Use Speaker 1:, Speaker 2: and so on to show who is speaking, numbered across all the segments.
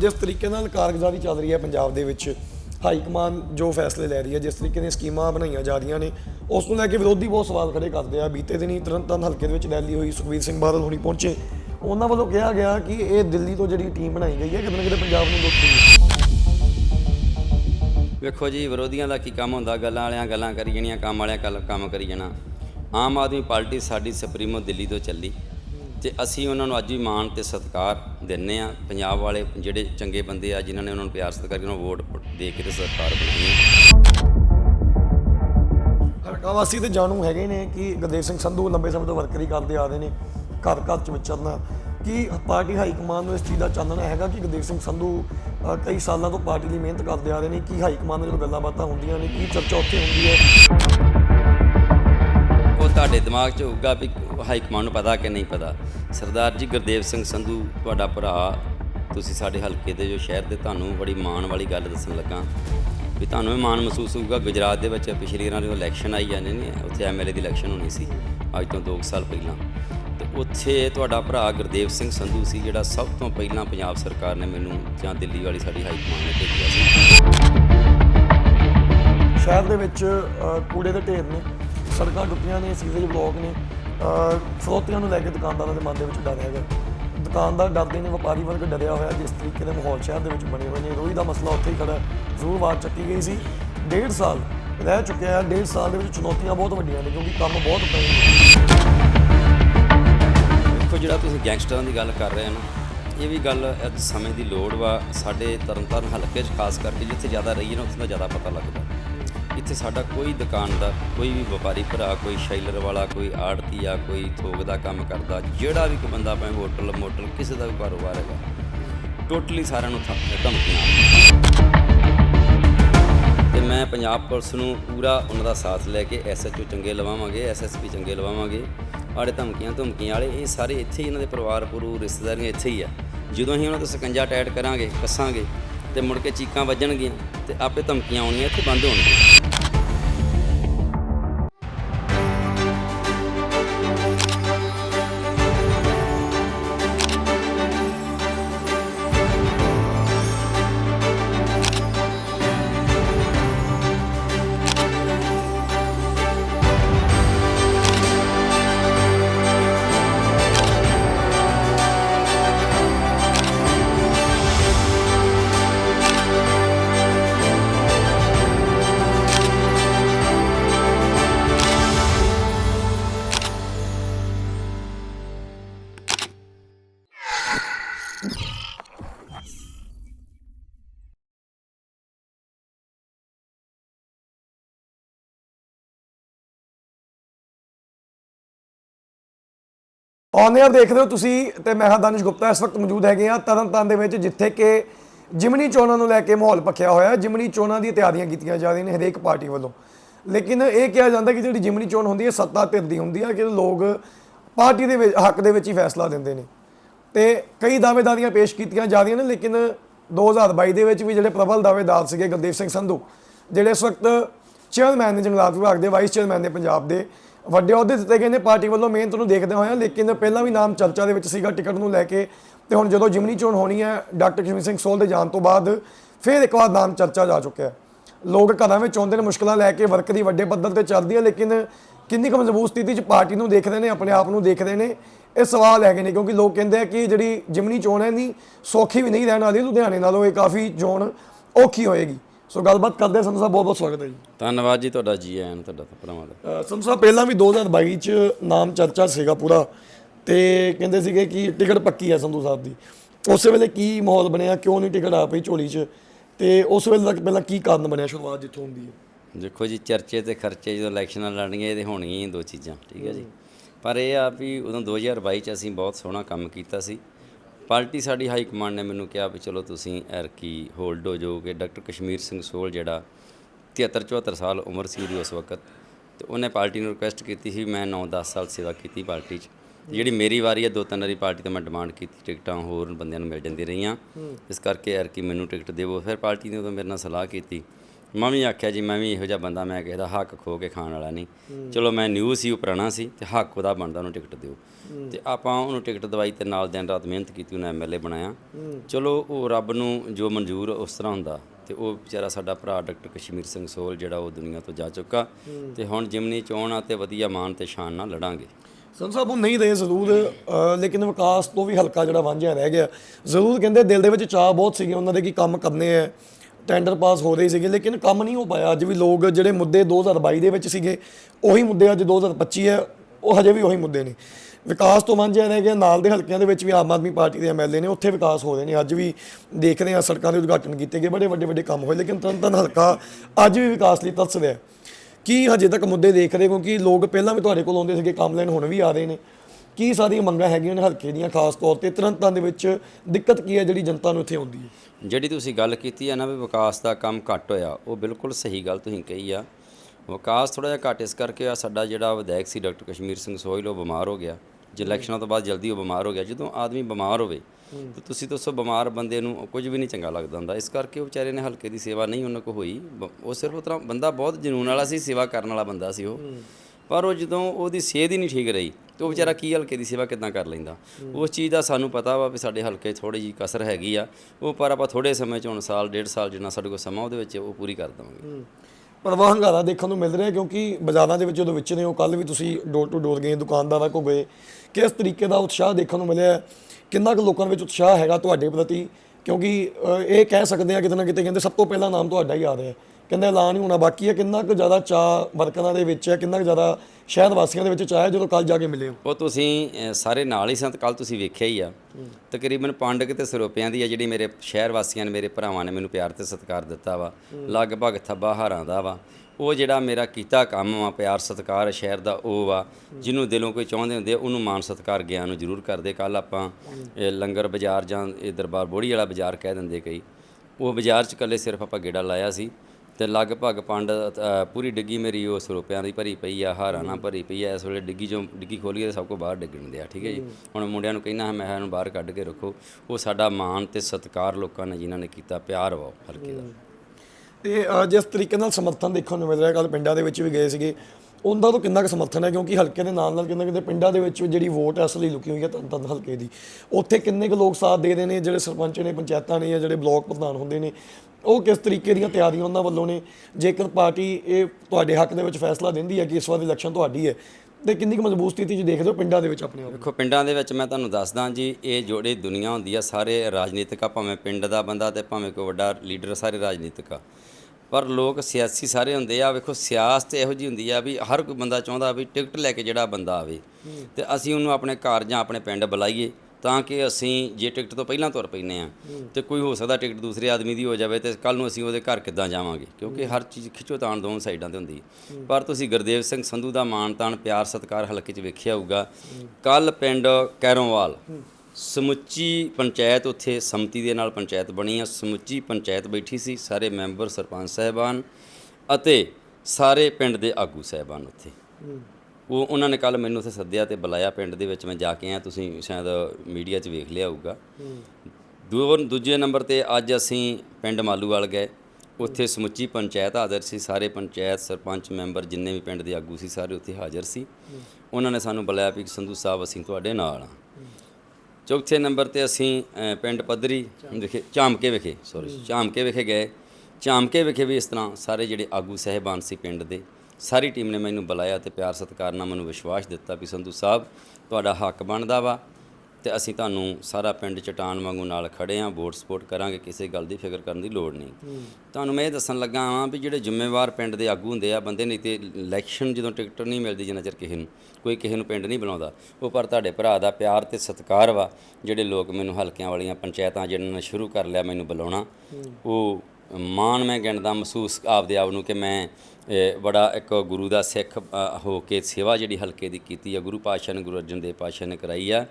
Speaker 1: ਜਿਸ ਤਰੀਕੇ ਨਾਲ ਕਾਰਗੁਜ਼ਾਰੀ ਚੱਲ ਰਹੀ ਹੈ ਪੰਜਾਬ ਦੇ ਵਿੱਚ, ਹਾਈ ਕਮਾਨ ਜੋ ਫੈਸਲੇ ਲੈ ਰਹੀ ਹੈ, ਜਿਸ ਤਰੀਕੇ ਦੀਆਂ ਸਕੀਮਾਂ ਬਣਾਈਆਂ ਜਾ ਰਹੀਆਂ ਨੇ, ਉਸ ਨੂੰ ਲੈ ਕੇ ਵਿਰੋਧੀ ਬਹੁਤ ਸਵਾਲ ਖੜੇ ਕਰਦੇ ਆ। ਬੀਤੇ ਦਿਨੀ ਤਰਨਤਾਰਨ ਹਲਕੇ ਦੇ ਵਿੱਚ ਰੈਲੀ ਹੋਈ, ਸੁਖਬੀਰ ਸਿੰਘ ਬਾਦਲ ਹੋਣੀ ਪਹੁੰਚੇ। ਉਹਨਾਂ ਵੱਲੋਂ ਕਿਹਾ ਗਿਆ ਕਿ ਇਹ ਦਿੱਲੀ ਤੋਂ ਜਿਹੜੀ ਟੀਮ ਬਣਾਈ ਗਈ ਹੈ, ਕਿਤੇ ਨਾ ਕਿਤੇ ਪੰਜਾਬ ਨੂੰ ਲੁੱਟਦੀ
Speaker 2: ਵੇਖੋ ਜੀ, ਵਿਰੋਧੀਆਂ ਦਾ ਕੀ ਕੰਮ ਹੁੰਦਾ? ਗੱਲਾਂ ਵਾਲਿਆਂ ਗੱਲਾਂ ਕਰੀ ਜਾਣੀਆਂ, ਕੰਮ ਵਾਲਿਆਂ ਕੱਲ ਕੰਮ ਕਰੀ ਜਾਣਾ। ਆਮ ਆਦਮੀ ਪਾਰਟੀ ਸਾਡੀ ਸੁਪਰੀਮੋ ਦਿੱਲੀ ਤੋਂ ਚੱਲੀ। ਤੇ ਅਸੀਂ ਉਹਨਾਂ ਨੂੰ ਅੱਜ ਵੀ ਮਾਣ ਤੇ ਸਤਿਕਾਰ ਦਿੰਨੇ ਆ ਪੰਜਾਬ ਵਾਲੇ ਜਿਹੜੇ ਚੰਗੇ ਬੰਦੇ ਆ, ਜਿਨ੍ਹਾਂ ਨੇ ਉਹਨਾਂ ਨੂੰ ਪਿਆਰ ਸਤਿਕਾਰ ਕਰਕੇ ਉਹਨਾਂ ਨੂੰ ਵੋਟ ਦੇ ਕੇ ਤੇ ਸਰਕਾਰ ਬਣਾਈ ਹੈ
Speaker 1: ਵਾਸੀ ਤੇ ਜਾਣੂ ਹੈਗੇ ਨੇ ਕਿ ਗੁਰਦੇਵ ਸਿੰਘ ਸੰਧੂ ਲੰਬੇ ਸਮੇਂ ਤੋਂ ਵਰਕਰੀ ਕਰਦੇ ਆ ਰਹੇ ਨੇ ਘਰ ਘਰ ਚ ਵਿਚਰਨਾ। ਕਿ ਪਾਰਟੀ ਹਾਈ ਕਮਾਂਡ ਨੂੰ ਇਸ ਚੀਜ਼ ਦਾ ਚਾਨਣਾ ਹੈਗਾ ਕਿ ਗੁਰਦੇਵ ਸਿੰਘ ਸੰਧੂ ਕਈ ਸਾਲਾਂ ਤੋਂ ਪਾਰਟੀ ਲਈ ਮਿਹਨਤ ਕਰਦੇ ਆ ਰਹੇ ਨੇ? ਕੀ ਹਾਈ ਕਮਾਂਡ ਨਾਲ ਜਦੋਂ ਗੱਲਾਂ ਬਾਤਾਂ ਹੁੰਦੀਆਂ ਨੇ? ਕੀ ਚਰਚਾ ਉੱਥੇ ਹੁੰਦੀ ਹੈ?
Speaker 2: ਤੁਹਾਡੇ ਦਿਮਾਗ 'ਚ ਹੋਊਗਾ ਵੀ ਹਾਈ ਕਮਾਂਡ ਨੂੰ ਪਤਾ ਕਿ ਨਹੀਂ ਪਤਾ। ਸਰਦਾਰ ਜੀ ਗੁਰਦੇਵ ਸਿੰਘ ਸੰਧੂ, ਤੁਹਾਡਾ ਭਰਾ, ਤੁਸੀਂ ਸਾਡੇ ਹਲਕੇ ਦੇ ਜੋ ਸ਼ਹਿਰ ਦੇ ਤੁਹਾਨੂੰ ਬੜੀ ਮਾਣ ਵਾਲੀ ਗੱਲ ਦੱਸਣ ਲੱਗਾ। ਵੀ ਤੁਹਾਨੂੰ ਵੀ ਮਾਣ ਮਹਿਸੂਸ ਹੋਊਗਾ, ਗੁਜਰਾਤ ਦੇ ਵਿੱਚ ਪਿਛਲੀ ਵਾਰ ਜੋ ਇਲੈਕਸ਼ਨ ਆਈ ਜਾਂਦੇ ਨੇ, ਉੱਥੇ ਐਮਐਲਏ ਦੀ ਇਲੈਕਸ਼ਨ ਹੋਣੀ ਸੀ, ਅੱਜ ਤੋਂ 2 ਸਾਲ ਪਹਿਲਾਂ। ਤੇ ਉੱਥੇ ਤੁਹਾਡਾ ਭਰਾ ਗੁਰਦੇਵ ਸਿੰਘ ਸੰਧੂ ਸੀ, ਜਿਹੜਾ ਸਭ ਤੋਂ ਪਹਿਲਾਂ ਪੰਜਾਬ ਸਰਕਾਰ ਨੇ ਮੈਨੂੰ ਜਾਂ ਦਿੱਲੀ ਵਾਲੀ ਸਾਡੀ ਹਾਈ ਕਮਾਂਡ ਨੇ ਭੇਜਿਆ ਸੀ।
Speaker 1: ਸ਼ਹਿਰ ਦੇ ਵਿੱਚ ਕੂੜੇ ਦੇ ਢੇਰ ਨੇ। ਸੜਕਾਂ ਟੁੱਟੀਆਂ ਨੇ ਸੀਵਰੇਜ ਬਲੌਕ ਨੇ ਅ, ਨੂੰ ਲੈ ਕੇ ਦੁਕਾਨਦਾਰਾਂ ਦੇ ਮਨ ਦੇ ਵਿੱਚ ਡਰ ਹੈਗਾ। ਦੁਕਾਨਦਾਰ ਡਰਦੇ ਨੇ ਵਪਾਰੀ ਵਰਗ ਡਰਿਆ ਹੋਇਆ ਜਿਸ ਤਰੀਕੇ ਦੇ ਮਾਹੌਲ ਸ਼ਹਿਰ ਦੇ ਵਿੱਚ ਬਣੇ ਹੋਏ ਨੇ। ਰੋਹੀ ਦਾ ਮਸਲਾ ਉੱਥੇ ਹੀ ਖੜਾ ਜ਼ਰੂਰ ਬਾਤ ਚੱਕੀ ਗਈ ਸੀ। ਡੇਢ ਸਾਲ ਰਹਿ ਚੁੱਕਿਆ ਹੈ ਡੇਢ ਸਾਲ ਦੇ ਵਿੱਚ ਚੁਣੌਤੀਆਂ ਬਹੁਤ ਵੱਡੀਆਂ ਨੇ ਕਿਉਂਕਿ ਕੰਮ ਬਹੁਤ ਪਏ ਨੇ।
Speaker 2: ਦੇਖੋ ਜਿਹੜਾ ਤੁਸੀਂ ਗੈਂਗਸਟਰਾਂ ਦੀ ਗੱਲ ਕਰ ਰਹੇ ਹੋ ਨਾ ਇਹ ਵੀ ਗੱਲ ਅੱਜ ਸਮੇਂ ਦੀ ਲੋੜ ਵਾ। ਸਾਡੇ ਤਰਨਤਾਰਨ ਹਲਕੇ 'ਚ ਖਾਸ ਕਰਕੇ ਜਿੱਥੇ ਜ਼ਿਆਦਾ ਰਹੀਏ ਨਾ ਉੱਥੇ ਦਾ ਜ਼ਿਆਦਾ ਪਤਾ ਲੱਗਦਾ। ਇੱਥੇ ਸਾਡਾ ਕੋਈ ਦੁਕਾਨਦਾਰ, ਕੋਈ ਵੀ ਵਪਾਰੀ ਭਰਾ, ਕੋਈ ਸ਼ੈਲਰ ਵਾਲਾ, ਕੋਈ ਆੜਤੀ ਆ, ਕੋਈ ਥੋਕ ਦਾ ਕੰਮ ਕਰਦਾ, ਜਿਹੜਾ ਵੀ ਕੋਈ ਬੰਦਾ ਭਾਵੇਂ ਹੋਟਲ, ਮੋਟਲ, ਕਿਸੇ ਦਾ ਵੀ ਕਾਰੋਬਾਰ ਹੈਗਾ, ਟੋਟਲੀ ਸਾਰਿਆਂ ਨੂੰ ਧਮਕੀਆਂ ਤੇ ਮੈਂ ਪੰਜਾਬ ਪੁਲਿਸ ਨੂੰ ਪੂਰਾ ਉਹਨਾਂ ਦਾ ਸਾਥ ਲੈ ਕੇ ਐਸਐਚਓ ਚੰਗੇ ਲਵਾਵਾਂਗੇ ਐਸਐਸਪੀ ਚੰਗੇ ਲਵਾਵਾਂਗੇ। ਆੜੇ ਧਮਕੀਆਂ ਧਮਕੀਆਂ ਵਾਲੇ, ਇਹ ਸਾਰੇ ਇੱਥੇ ਹੀ ਇਹਨਾਂ ਦੇ ਪਰਿਵਾਰ, ਪਰੂ ਰਿਸ਼ਤੇਦਾਰੀਆਂ ਇੱਥੇ ਹੀ ਆ। ਜਦੋਂ ਅਸੀਂ ਉਹਨਾਂ ਤੋਂ ਸਕੰਜਾ ਟਾਈਟ ਕਰਾਂਗੇ, ਕੱਸਾਂਗੇ, ਤੇ ਮੁੜ ਕੇ ਚੀਕਾਂ ਵੱਜਣਗੀਆਂ, ਤੇ ਆਪੇ ਧਮਕੀਆਂ ਆਉਣੀਆਂ, ਇੱਥੇ ਬੰਦ ਹੋਣਗੀਆਂ।
Speaker 1: ਆਨਲਾਈਨ ਦੇਖ ਰਹੇ ਹੋ ਤੁਸੀਂ ਤੇ ਮੈਂ ਹਾਂ ਦਾਨਿਸ਼ ਗੁਪਤਾ ਇਸ ਵਕਤ ਮੌਜੂਦ ਹੈਗੇ ਆ ਤਰਨਤਾਰਨ ਦੇ ਵਿੱਚ, ਜਿੱਥੇ ਕਿ ਜਿਮਨੀ ਚੋਣਾਂ ਨੂੰ ਲੈ ਕੇ ਮਾਹੌਲ ਪੱਖਿਆ ਹੋਇਆ। ਜਿਮਨੀ ਚੋਣਾਂ ਦੀ ਤਿਆਰੀਆਂ ਕੀਤੀਆਂ ਜਾ ਰਹੀਆਂ ਨੇ ਹਰੇਕ ਪਾਰਟੀ ਵੱਲੋਂ। ਲੇਕਿਨ ਇਹ ਕਿਹਾ ਜਾਂਦਾ ਕਿ ਜਿਹੜੀ ਜਿਮਨੀ ਚੋਣ ਹੁੰਦੀ ਹੈ, ਸੱਤਾ ਧਿਰ ਦੀ ਹੁੰਦੀ ਹੈ ਕਿ ਲੋਕ ਪਾਰਟੀ ਦੇ ਵਿੱਚ, ਹੱਕ ਦੇ ਵਿੱਚ ਹੀ ਫੈਸਲਾ ਦਿੰਦੇ ਨੇ। ਤੇ ਕਈ ਦਾਅਵੇਦਾਰੀਆਂ ਪੇਸ਼ ਕੀਤੀਆਂ ਜਾ ਰਹੀਆਂ ਨੇ, ਲੇਕਿਨ 2022 ਦੇ ਵਿੱਚ ਵੀ ਜਿਹੜੇ ਪ੍ਰਬਲ ਦਾਅਵੇਦਾਰ ਸੀਗੇ ਗੁਰਦੇਵ ਸਿੰਘ ਸੰਧੂ, ਜਿਹੜੇ ਇਸ ਵਕਤ ਚੇਅਰਮੈਨ ਨੇ ਜੰਗਲਾਤ ਵਿਭਾਗ ਦੇ ਵਾਈਸ ਚੇਅਰਮੈਨ ਨੇ ਪੰਜਾਬ ਦੇ ਵੱਡੇ ਅਹੁਦੇ ਦਿੱਤੇ ਗਏ ਨੇ ਪਾਰਟੀ ਵੱਲੋਂ ਮਿਹਨਤ ਨੂੰ ਦੇਖਦੇ ਹੋਇਆ, ਲੇਕਿਨ ਪਹਿਲਾਂ ਵੀ ਨਾਮ ਚਰਚਾ ਦੇ ਵਿੱਚ ਸੀਗਾ ਟਿਕਟ ਨੂੰ ਲੈ ਕੇ। ਤੇ ਹੁਣ ਜਦੋਂ ਜਿਮਨੀ ਚੋਣ ਹੋਣੀ ਹੈ, ਡਾਕਟਰ ਕਸ਼ਮੀਰ ਸਿੰਘ ਸੋਲ ਦੇ ਜਾਣ ਤੋਂ ਬਾਅਦ, ਫਿਰ ਇੱਕ ਵਾਰ ਨਾਮ ਚਰਚਾ ਜਾ ਚੁੱਕਿਆ ਹੈ। ਲੋਕ ਘਰਾਂ ਵਿੱਚ ਆਉਂਦੇ ਨੇ, ਮੁਸ਼ਕਲਾਂ ਲੈ ਕੇ ਵਰਕ ਦੀ ਵੱਡੇ ਪੱਧਰ ਤੇ ਚੱਲਦੀ ਹੈ, ਲੇਕਿਨ ਕਿੰਨੀ ਕੁ ਮਜ਼ਬੂਤ ਸਥਿਤੀ 'ਚ ਪਾਰਟੀ ਨੂੰ ਦੇਖਦੇ ਨੇ, ਆਪਣੇ ਆਪ ਨੂੰ ਦੇਖਦੇ ਨੇ, ਇਹ ਸਵਾਲ ਹੈਗੇ ਨੇ, ਕਿਉਂਕਿ ਲੋਕ ਕਹਿੰਦੇ ਆ ਕਿ ਜਿਹੜੀ ਜਿਮਨੀ ਚੋਣ ਹੈ ਨਹੀਂ ਸੌਖੀ ਵੀ ਨਹੀਂ ਰਹਿਣ ਵਾਲੀ, ਲੁਧਿਆਣੇ ਨਾਲੋਂ ਇਹ ਕਾਫੀ ਚੋਣ ਔਖੀ ਹੋਏਗੀ। ਸੋ ਗੱਲਬਾਤ ਕਰਦੇ ਹਾਂ। ਸੰਧੂ ਸਾਹਿਬ ਬਹੁਤ ਬਹੁਤ ਸਵਾਗਤ ਹੈ ਜੀ।
Speaker 2: ਧੰਨਵਾਦ ਜੀ ਤੁਹਾਡਾ ਜੀ ਆਇਆਂ ਨੂੰ ਤੁਹਾਡਾ ਤੇ ਭਰਾਵਾਂ ਦਾ।
Speaker 1: ਅ, ਸੰਧੂ ਸਾਹਿਬ ਪਹਿਲਾਂ ਵੀ 2022 ਚ ਨਾਮ ਚਰਚਾ ਸੀਗਾ ਪੂਰਾ ਤੇ ਕਹਿੰਦੇ ਸੀਗੇ ਕਿ ਟਿਕਟ ਪੱਕੀ ਹੈ ਸੰਧੂ ਸਾਹਿਬ ਦੀ। ਉਸੇ ਵੇਲੇ ਕੀ ਮਾਹੌਲ ਬਣਿਆ ਕਿਉਂ ਨਹੀਂ ਟਿਕਟ ਆ ਪਈ ਝੋਲੀ 'ਚ? ਤੇ ਉਸ ਵੇਲੇ ਤੱਕ ਪਹਿਲਾਂ ਕੀ ਕਾਰਨ ਬਣਿਆ ਸ਼ੁਰੂਆਤ ਜਿੱਥੋਂ ਹੁੰਦੀ ਹੈ?
Speaker 2: ਦੇਖੋ ਜੀ ਚਰਚੇ ਤੇ ਖਰਚੇ ਜਦੋਂ ਇਲੈਕਸ਼ਨਾਂ ਲੜਨੀਆਂ ਇਹਦੇ ਹੋਣੀਆਂ ਹੀ ਦੋ ਚੀਜ਼ਾਂ ਠੀਕ ਹੈ ਜੀ। ਪਰ ਇਹ ਆ ਵੀ ਉਦੋਂ 2022 ਚ ਅਸੀਂ ਬਹੁਤ ਸੋਹਣਾ ਕੰਮ ਕੀਤਾ ਸੀ। ਪਾਰਟੀ ਸਾਡੀ ਹਾਈ ਕਮਾਂਡ ਨੇ ਮੈਨੂੰ ਕਿਹਾ ਵੀ ਚਲੋ ਤੁਸੀਂ ਐਰਕੀ ਹੋਲਡ ਹੋ ਜੋ ਕਿ ਡਾਕਟਰ ਕਸ਼ਮੀਰ ਸਿੰਘ ਸੋਲ ਜਿਹੜਾ 73 74 ਸਾਲ ਉਮਰ ਸੀ ਉਹਦੀ ਉਸ ਵਕਤ ਤੇ ਉਹਨੇ ਪਾਰਟੀ ਨੂੰ ਰਿਕੁਐਸਟ ਕੀਤੀ ਸੀ ਮੈਂ 9-10 ਸਾਲ ਸੇਵਾ ਕੀਤੀ ਪਾਰਟੀ 'ਚ। ਜਿਹੜੀ ਮੇਰੀ ਵਾਰੀ ਹੈ ਦੋ ਤਿੰਨ ਵਾਰੀ ਪਾਰਟੀ ਤੋਂ ਮੈਂ ਡਿਮਾਂਡ ਕੀਤੀ ਟਿਕਟਾਂ ਹੋਰ ਬੰਦਿਆਂ ਨੂੰ ਮਿਲ ਜਾਂਦੀ ਰਹੀਆਂ। ਇਸ ਕਰਕੇ ਐਰਕੀ ਮੈਨੂੰ ਟਿਕਟ ਦੇਵੋ। ਫਿਰ ਪਾਰਟੀ ਨੇ ਉਦੋਂ ਮੇਰੇ ਨਾਲ ਸਲਾਹ ਕੀਤੀ। ਮੈਂ ਵੀ ਆਖਿਆ ਜੀ, ਮੈਂ ਵੀ ਇਹੋ ਜਿਹਾ ਬੰਦਾ, ਮੈਂ ਕਿਸੇ ਦਾ ਹੱਕ ਖੋ ਕੇ ਖਾਣ ਵਾਲਾ ਨਹੀਂ। ਚਲੋ ਮੈਂ ਨਿਊ ਸੀ, ਉਹ ਪੁਰਾਣਾ ਸੀ ਤੇ ਹੱਕ ਉਹਦਾ ਬਣਦਾ, ਉਹਨੂੰ ਟਿਕਟ ਦਿਓ। ਤੇ ਆਪਾਂ ਉਹਨੂੰ ਟਿਕਟ ਦਵਾਈ ਤੇ ਨਾਲ ਦਿਨ ਰਾਤ ਮਿਹਨਤ ਕੀਤੀ, ਉਹਨੂੰ ਐਮਐਲਏ ਬਣਾਇਆ। ਚਲੋ ਉਹ ਰੱਬ ਨੂੰ ਜੋ ਮਨਜ਼ੂਰ ਉਸ ਤਰ੍ਹਾਂ ਹੁੰਦਾ, ਤੇ ਉਹ ਵਿਚਾਰਾ ਸਾਡਾ ਭਰਾ ਡਾਕਟਰ ਕਸ਼ਮੀਰ ਸਿੰਘ ਸੋਲ, ਜਿਹੜਾ ਉਹ ਦੁਨੀਆ ਤੋਂ ਜਾ ਚੁੱਕਾ। ਤੇ ਹੁਣ ਜਿਮਨੀ ਚੋਣ ਆ ਤੇ ਵਧੀਆ ਮਾਨ ਤੇ ਸ਼ਾਨ ਨਾਲ ਲੜਾਂਗੇ।
Speaker 1: ਸੰਤ ਸਾਹਿਬ, ਉਹ ਨਹੀਂ ਰਹੇ ਜ਼ਰੂਰ ਲੇਕਿਨ ਵਿਕਾਸ ਤੋਂ ਵੀ ਹਲਕਾ ਜਿਹੜਾ ਵਾਂਝਿਆ ਰਹਿ ਗਿਆ। ਜ਼ਰੂਰ ਕਹਿੰਦੇ ਦਿਲ ਦੇ ਵਿੱਚ ਚਾਹ ਬਹੁਤ ਸੀਗੇ ਉਹਨਾਂ ਦੇ ਕਿ ਕੰਮ ਕਰਨੇ ਆ। ਟੈਂਡਰ ਪਾਸ ਹੋ ਰਹੇ ਸੀਗੇ, ਲੇਕਿਨ ਕੰਮ ਨਹੀਂ ਹੋ ਪਾਇਆ। ਅੱਜ ਵੀ ਲੋਕ ਜਿਹੜੇ ਮੁੱਦੇ 2022 ਦੇ ਵਿੱਚ ਸੀਗੇ, ਉਹੀ ਮੁੱਦੇ ਅੱਜ 2025 ਹੈ, ਉਹ ਹਜੇ ਵੀ ਉਹੀ ਮੁੱਦੇ ਨੇ। ਵਿਕਾਸ ਤੋਂ ਵਾਂਝਿਆ ਰਹਿ ਗਿਆ ਨਾਲ ਦੇ ਹਲਕਿਆਂ ਦੇ ਵਿੱਚ ਵੀ ਆਮ ਆਦਮੀ ਪਾਰਟੀ ਦੇ ਐਮਐਲਏ ਨੇ, ਉੱਥੇ ਵਿਕਾਸ ਹੋ ਰਹੇ ਨੇ। ਅੱਜ ਵੀ ਦੇਖ ਰਹੇ ਹਾਂ ਸੜਕਾਂ ਦੇ ਉਦਘਾਟਨ ਕੀਤੇ ਗਏ, ਬੜੇ ਵੱਡੇ ਵੱਡੇ ਕੰਮ ਹੋਏ, ਲੇਕਿਨ ਤਰਨਤਾਰਨ ਹਲਕਾ ਅੱਜ ਵੀ ਵਿਕਾਸ ਲਈ ਤਰਸ ਰਿਹਾ। ਕੀ ਹਜੇ ਤੱਕ ਮੁੱਦੇ ਦੇਖ ਰਹੇ ਕਿਉਂਕਿ ਲੋਕ ਪਹਿਲਾਂ ਵੀ ਤੁਹਾਡੇ ਕੋਲ ਆਉਂਦੇ ਸੀਗੇ, ਕੰਮ ਲੈਣ, ਹੁਣ ਵੀ ਆ ਰਹੇ ਨੇ। ਕੀ ਸਾਰੀਆਂ ਮੰਗਾਂ ਹੈਗੀਆਂ ਨੇ ਹਲਕੇ ਦੀਆਂ ਖਾਸ ਤੌਰ ਤੇ? ਤਰਨਤਾਰਨ ਦੇ ਵਿੱਚ ਦਿੱਕਤ ਕੀ ਹੈ ਜਿਹੜੀ ਜਨਤਾ ਨੂੰ ਇੱਥੇ ਆਉਂਦੀ ਹੈ?
Speaker 2: ਜਿਹੜੀ ਤੁਸੀਂ ਗੱਲ ਕੀਤੀ ਹੈ ਨਾ ਵੀ ਵਿਕਾਸ ਦਾ ਕੰਮ ਘੱਟ ਹੋਇਆ, ਉਹ ਬਿਲਕੁਲ ਸਹੀ ਗੱਲ ਤੁਸੀਂ ਕਹੀ ਆ। ਵਿਕਾਸ ਥੋੜਾ ਜਿਹਾ ਘੱਟ ਇਸ ਕਰਕੇ ਆ, ਸਾਡਾ ਜਿਹੜਾ ਵਿਧਾਇਕ ਸੀ ਡਾਕਟਰ ਕਸ਼ਮੀਰ ਸਿੰਘ ਸੋਇਲ ਉਹ ਬਿਮਾਰ ਹੋ ਗਿਆ। ਜੇ ਇਲੈਕਸ਼ਨਾਂ ਤੋਂ ਬਾਅਦ ਜਲਦੀ ਉਹ ਬਿਮਾਰ ਹੋ ਗਿਆ। ਜਦੋਂ ਆਦਮੀ ਬਿਮਾਰ ਹੋਵੇ, ਤਾਂ ਤੁਸੀਂ ਦੱਸੋ ਬਿਮਾਰ ਬੰਦੇ ਨੂੰ ਕੁਝ ਵੀ ਨਹੀਂ ਚੰਗਾ ਲੱਗਦਾ ਹੁੰਦਾ। ਇਸ ਕਰਕੇ ਉਹ ਵਿਚਾਰੇ ਨੇ ਹਲਕੇ ਦੀ ਸੇਵਾ ਨਹੀਂ ਉਹਨਾਂ ਕੋ ਹੋਈ। ਬ- ਉਹ ਸਿਰਫ ਉਹ ਤਰ੍ਹਾਂ ਬੰਦਾ ਬਹੁਤ ਜਨੂਨ ਵਾਲਾ ਸੀ, ਸੇਵਾ ਕਰਨ ਵਾਲਾ ਬੰਦਾ ਸੀ ਉਹ। ਪਰ ਉਹ ਜਦੋਂ ਉਹਦੀ ਸਿਹਤ ਹੀ ਨਹੀਂ ਠੀਕ ਰਹੀ ਤੇ ਉਹ ਵਿਚਾਰਾ ਕੀ ਹਲਕੇ ਦੀ ਸੇਵਾ ਕਿਦਾਂ ਕਰ ਲੈਂਦਾ? ਉਸ ਚੀਜ਼ ਦਾ ਸਾਨੂੰ ਪਤਾ ਵਾ ਵੀ ਸਾਡੇ ਹਲਕੇ ਥੋੜੀ ਜੀ ਕਸਰ ਹੈਗੀ ਆ। ਉਹ ਪਰ ਆਪਾਂ ਥੋੜੇ ਸਮੇਂ ਚ ਹੁਣ ਸਾਲ ਡੇਢ ਸਾਲ ਜਿੰਨਾ ਸਾਡੇ ਕੋਲ ਸਮਾਂ ਉਹਦੇ ਵਿੱਚ ਉਹ ਪੂਰੀ ਕਰ ਦੇਵਾਂਗੇ।
Speaker 1: ਪ੍ਰਵਾਹ ਹੰਗਾਰਾ ਦੇਖਣ ਨੂੰ ਮਿਲ ਰਿਹਾ ਕਿਉਂਕਿ ਬਾਜ਼ਾਰਾਂ ਦੇ ਵਿੱਚ ਜਦੋਂ ਵਿੱਚ ਨੇ ਉਹ ਕੱਲ ਵੀ ਤੁਸੀਂ ਡੋਰ ਟੂ ਡੋਰ ਗਏ ਦੁਕਾਨਦਾਰਾਂ ਕੋ ਗਏ ਕਿਸ ਤਰੀਕੇ ਦਾ ਉਤਸ਼ਾਹ ਦੇਖਣ ਨੂੰ ਮਿਲਿਆ? ਕਿੰਨਾ ਕੁ ਲੋਕਾਂ ਵਿੱਚ ਉਤਸ਼ਾਹ ਹੈਗਾ ਤੁਹਾਡੇ ਪ੍ਰਤੀ? ਕਿਉਂਕਿ ਇਹ ਕਹਿ ਸਕਦੇ ਆ ਕਿਤੇ ਨਾ ਕਿਤੇ ਕਹਿੰਦੇ ਸਭ ਤੋਂ ਪਹਿਲਾਂ ਨਾਮ ਤੁਹਾਡਾ ਹੀ ਆ ਰਿਹਾ। ਹੈ ਕਹਿੰਦੇ ਐਲਾਨ ਹੀ ਹੋਣਾ। ਬਾਕੀ ਹੈ ਕਿੰਨਾ ਕੁ ਜ਼ਿਆਦਾ ਚਾਹ ਵਰਕਰਾਂ ਦੇ ਵਿੱਚ ਹੈ ਕਿੰਨਾ ਕੁ ਜ਼ਿਆਦਾ ਸ਼ਹਿਰ ਵਾਸੀਆਂ ਦੇ ਵਿੱਚ ਚਾਹ ਹੈ ਜਦੋਂ ਕੱਲ ਜਾ ਕੇ ਮਿਲੇ ਹੋ?
Speaker 2: ਉਹ ਤੁਸੀਂ ਸਾਰੇ ਨਾਲ ਹੀ ਸੰਤ ਕੱਲ ਤੁਸੀਂ ਵੇਖਿਆ ਹੀ ਆ। ਤਕਰੀਬਨ ਪਾਂਡਕ ਤੇ ਸਰੋਪਿਆਂ ਦੀ ਆ ਜਿਹੜੀ ਮੇਰੇ ਸ਼ਹਿਰ ਵਾਸੀਆਂ ਨੇ ਮੇਰੇ ਭਰਾਵਾਂ ਨੇ ਮੈਨੂੰ ਪਿਆਰ ਤੇ ਸਤਿਕਾਰ ਦਿੱਤਾ ਵਾ। ਲਗਭਗ ਥੱਬਾ ਹਾਰਾਂ ਦਾ ਵਾ। ਉਹ ਜਿਹੜਾ ਮੇਰਾ ਕੀਤਾ ਕੰਮ ਵਾ ਪਿਆਰ ਸਤਿਕਾਰ ਸ਼ਹਿਰ ਦਾ ਉਹ ਵਾ ਜਿਹਨੂੰ ਦਿਲੋਂ ਕੋਈ ਚਾਹੁੰਦੇ ਹੁੰਦੇ ਆ, ਉਹਨੂੰ ਮਾਨ ਸਤਿਕਾਰ ਗਿਆਨ ਨੂੰ ਜ਼ਰੂਰ ਕਰਦੇ। ਕੱਲ ਆਪਾਂ ਇਹ ਲੰਗਰ ਬਾਜ਼ਾਰ ਜਾਂ ਇਹ ਦਰਬਾਰ ਬੋੜੀ ਵਾਲਾ ਬਾਜ਼ਾਰ ਕਹਿ ਦਿੰਦੇ ਕਈ। ਉਹ ਬਾਜ਼ਾਰ 'ਚ ਇਕੱਲੇ ਸਿਰਫ ਆਪਾਂ ਗੇੜਾ ਲਾਇਆ ਸੀ। ਤੇ ਲਗਭਗ ਪੰਡ ਅ, ਪੂਰੀ ਡਿੱਗੀ ਮੇਰੀ ਉਹ ਸਰੋਪਿਆਂ ਦੀ ਭਰੀ ਪਈ ਆ ਹਾਰਾਂ ਨਾਲ ਭਰੀ ਪਈ ਆ ਇਸ ਵੇਲੇ ਡਿੱਗੀ ਚੋਂ ਡਿੱਗੀ ਖੋਲੀਏ ਤੇ ਸਭ ਕੋ ਬਾਹਰ ਡਿੱਗਣ ਦਿਆ ਠੀਕ ਹੈ ਜੀ? ਹੁਣ ਮੁੰਡਿਆਂ ਨੂੰ ਕਹਿਣਾ ਮੈਂ ਇਹਨੂੰ ਬਾਹਰ ਕੱਢ ਕੇ ਰੱਖੋ। ਉਹ ਸਾਡਾ ਮਾਣ ਤੇ ਸਤਿਕਾਰ ਲੋਕਾਂ ਨੇ ਜਿਨ੍ਹਾਂ ਨੇ ਕੀਤਾ ਪਿਆਰ ਵਾ ਉਹ ਹਲਕੇ ਦਾ।
Speaker 1: ਤੇ ਜਿਸ ਤਰੀਕੇ ਨਾਲ ਸਮਰਥਨ ਦੇਖਣ ਨੂੰ ਮਿਲ ਰਿਹਾ ਕੱਲ ਪਿੰਡਾਂ ਦੇ ਵਿੱਚ ਵੀ ਗਏ ਸੀਗੇ ਉਹਦਾ ਤੋਂ ਕਿੰਨਾ ਕੁ ਸਮਰਥਨ ਹੈ? ਕਿਉਂਕਿ ਹਲਕੇ ਦੇ ਨਾਲ ਨਾਲ ਕਿੰਨਾ ਕਿਤੇ ਪਿੰਡਾਂ ਦੇ ਵਿੱਚ ਵੀ ਜਿਹੜੀ ਵੋਟ ਹੈ ਅਸਲੀ ਲੁਕੀ ਹੋਈ ਹੈ ਤਨ ਤਨ ਹਲਕੇ ਦੀ। ਉੱਥੇ ਕਿੰਨੇ ਕੁ ਲੋਕ ਸਾਥ ਦੇ ਰਹੇ ਨੇ ਜਿਹੜੇ ਸਰਪੰਚ ਨੇ ਪੰਚਾਇਤਾਂ ਨੇ ਜਾਂ ਜਿਹੜੇ ਬਲਾਕ ਪ੍ਰਧਾਨ ਹੁੰਦੇ ਨੇ ਉਹ ਕਿਸ ਤਰੀਕੇ ਦੀਆਂ ਤਿਆਰੀਆਂ ਉਹਨਾਂ ਵੱਲੋਂ ਨੇ? ਜੇਕਰ ਪਾਰਟੀ ਇਹ ਤੁਹਾਡੇ ਹੱਕ ਦੇ ਵਿੱਚ ਫੈਸਲਾ ਦਿੰਦੀ ਹੈ ਕਿ ਇਸ ਵਾਰ ਇਲੈਕਸ਼ਨ ਤੁਹਾਡੀ ਹੈ ਤੇ ਕਿੰਨੀ ਕੁ ਮਜ਼ਬੂਤ ਸਥਿਤੀ 'ਚ ਦੇਖਦੇ ਹੋ ਪਿੰਡਾਂ ਦੇ ਵਿੱਚ ਆਪਣੇ ਆਪ?
Speaker 2: ਵੇਖੋ ਪਿੰਡਾਂ ਦੇ ਵਿੱਚ ਮੈਂ ਤੁਹਾਨੂੰ ਦੱਸਦਾ ਜੀ ਇਹ ਜੋੜੇ ਦੁਨੀਆ ਹੁੰਦੀ ਆ ਸਾਰੇ ਰਾਜਨੀਤਿਕ ਆ ਭਾਵੇਂ ਪਿੰਡ ਦਾ ਬੰਦਾ ਤੇ ਭਾਵੇਂ ਕੋਈ ਵੱਡਾ ਲੀਡਰ ਸਾਰੇ ਰਾਜਨੀਤਿਕ ਆ। ਪਰ ਲੋਕ ਸਿਆਸੀ ਸਾਰੇ ਹੁੰਦੇ ਆ ਵੇਖੋ ਸਿਆਸਤ ਇਹੋ ਜੀ ਹੁੰਦੀ ਆ ਵੀ ਹਰ ਕੋਈ ਬੰਦਾ ਚਾਹੁੰਦਾ ਵੀ ਟਿਕਟ ਲੈ ਕੇ ਜਿਹੜਾ ਬੰਦਾ ਆਵੇ। ਤੇ ਅਸੀਂ ਉਹਨੂੰ ਆਪਣੇ ਘਰ ਜਾਂ ਆਪਣੇ ਪਿੰਡ ਬੁਲਾਈਏ। ਤਾਂ ਕਿ ਅਸੀਂ ਜੇ ਟਿਕਟ ਤੋਂ ਪਹਿਲਾਂ ਤੁਰ ਪੈਨੇ ਆ ਤੇ ਕੋਈ ਹੋ ਸਕਦਾ ਟਿਕਟ ਦੂਸਰੇ ਆਦਮੀ ਦੀ ਹੋ ਜਾਵੇ ਤੇ ਕੱਲ ਨੂੰ ਅਸੀਂ ਉਹਦੇ ਘਰ ਕਿੱਦਾਂ ਜਾਵਾਂਗੇ? ਕਿਉਂਕਿ ਹਰ ਚੀਜ਼ ਖਿੱਚੋ ਤਾਣ ਦੋਵੇਂ ਸਾਈਡਾਂ ਤੇ ਹੁੰਦੀ ਪਰ ਤੁਸੀਂ ਗੁਰਦੇਵ ਸਿੰਘ ਸੰਧੂ ਦਾ ਮਾਣ, ਤਾਣ, ਪਿਆਰ, ਸਤਿਕਾਰ ਹਲਕੇ 'ਚ ਵੇਖਿਆ ਹੋਊਗਾ। ਕੱਲ ਪਿੰਡ ਕੈਰੋਂਵਾਲ, ਸਮੁੱਚੀ ਪੰਚਾਇਤ ਉੱਥੇ ਸੰਮਤੀ ਦੇ ਨਾਲ ਪੰਚਾਇਤ ਬਣੀ ਆ। ਸਮੁੱਚੀ ਪੰਚਾਇਤ ਬੈਠੀ ਸੀ, ਸਾਰੇ ਮੈਂਬਰ ਸਰਪੰਚ ਸਾਹਿਬਾਨ ਅਤੇ ਸਾਰੇ ਪਿੰਡ ਦੇ ਆਗੂ ਸਾਹਿਬਾਨ ਉੱਥੇ। ਉਹ ਉਹਨਾਂ ਨੇ ਕੱਲ ਮੈਨੂੰ ਉੱਥੇ ਸੱਦਿਆ ਤੇ ਬੁਲਾਇਆ ਪਿੰਡ ਦੇ ਵਿੱਚ ਮੈਂ ਜਾ ਕੇ ਆਇਆ, ਤੁਸੀਂ ਸ਼ਾਇਦ ਮੀਡੀਆ 'ਚ ਵੇਖ ਲਿਆ ਹੋਊਗਾ। ਦੂ ਦੂਜੇ ਨੰਬਰ ਤੇ ਅੱਜ ਅਸੀਂ ਪਿੰਡ ਮਾਲੂਵਾਲ ਗਏ। ਉੱਥੇ ਸਮੁੱਚੀ ਪੰਚਾਇਤ ਹਾਜ਼ਰ ਸੀ, ਸਾਰੇ ਪੰਚਾਇਤ ਸਰਪੰਚ ਮੈਂਬਰ ਜਿੰਨੇ ਵੀ ਪਿੰਡ ਦੇ ਆਗੂ ਸੀ, ਸਾਰੇ ਉੱਥੇ ਹਾਜ਼ਰ ਸੀ। ਉਹਨਾਂ ਨੇ ਸਾਨੂੰ ਬੁਲਾਇਆ ਵੀ ਸੰਧੂ ਸਾਹਿਬ ਅਸੀਂ ਤੁਹਾਡੇ ਨਾਲ ਆ ਚੌਥੇ ਨੰਬਰ ਤੇ ਅਸੀਂ ਪਿੰਡ ਪੱਧਰੀ ਵਿਖੇ, ਝਾਮਕੇ ਵਿਖੇ ਸੌਰੀ ਝਾਮਕੇ ਵਿਖੇ ਗਏ। ਝਾਮਕੇ ਵਿਖੇ ਵੀ ਇਸ ਤਰ੍ਹਾਂ ਸਾਰੇ ਜਿਹੜੇ ਆਗੂ ਸਹਿਬਾਨ ਸੀ ਪਿੰਡ ਦੇ ਸਾਰੀ ਟੀਮ ਨੇ ਮੈਨੂੰ ਬੁਲਾਇਆ ਤੇ ਪਿਆਰ ਸਤਿਕਾਰ ਨਾਲ ਮੈਨੂੰ ਵਿਸ਼ਵਾਸ ਦਿੱਤਾ ਵੀ ਸੰਧੂ ਸਾਹਿਬ, ਤੁਹਾਡਾ ਹੱਕ ਬਣਦਾ ਵਾ ਤੇ ਅਸੀਂ ਤੁਹਾਨੂੰ ਸਾਰਾ ਪਿੰਡ ਚਟਾਨ ਵਾਂਗੂ ਨਾਲ ਖੜੇ ਆਂ, ਵੋਟ ਸਪੋਰਟ ਕਰਾਂਗੇ, ਕਿਸੇ ਗੱਲ ਦੀ ਫਿਕਰ ਕਰਨ ਦੀ ਲੋੜ ਨਹੀਂ। ਤੁਹਾਨੂੰ ਮੈਂ ਇਹ ਦੱਸਣ ਲੱਗਾ ਹਾਂ ਵੀ ਜਿਹੜੇ ਜ਼ਿੰਮੇਵਾਰ ਪਿੰਡ ਦੇ ਆਗੂ ਹੁੰਦੇ ਆ, ਬੰਦੇ ਨਹੀਂ ਤੇ ਇਲੈਕਸ਼ਨ ਜਦੋਂ ਟਿਕਟ ਨਹੀਂ ਮਿਲਦੀ ਜਿੰਨਾ ਚਿਰ ਕਿਸੇ ਨੂੰ, ਕੋਈ ਕਿਸੇ ਨੂੰ ਪਿੰਡ ਨਹੀਂ ਬੁਲਾਉਂਦਾ। ਉਹ ਪਰ ਤੁਹਾਡੇ ਭਰਾ ਦਾ ਪਿਆਰ ਤੇ ਸਤਿਕਾਰ ਵਾ, ਜਿਹੜੇ ਲੋਕ ਮੈਨੂੰ ਹਲਕਿਆਂ ਵਾਲੀਆਂ ਪੰਚਾਇਤਾਂ ਜਿਹਨਾਂ ਨੇ ਸ਼ੁਰੂ ਕਰ ਲਿਆ ਮੈਨੂੰ ਬੁਲਾਉਣਾ, ਉਹ ਮਾਣ ਮੈਂ ਗਿਣਦਾ ਮਹਿਸੂਸ ਆਪਦੇ ਆਪ ਨੂੰ ਕਿ ਮੈਂ ਬੜਾ ਇੱਕ ਗੁਰੂ ਦਾ ਸਿੱਖ ਹੋ ਕੇ ਸੇਵਾ ਜਿਹੜੀ ਹਲਕੇ ਦੀ ਕੀਤੀ ਆ ਗੁਰੂ ਪਾਤਸ਼ਾਹ ਨੇ ਗੁਰੂ ਅਰਜਨ ਦੇਵ ਪਾਤਸ਼ਾਹ ਨੇ ਕਰਾਈ ਆ।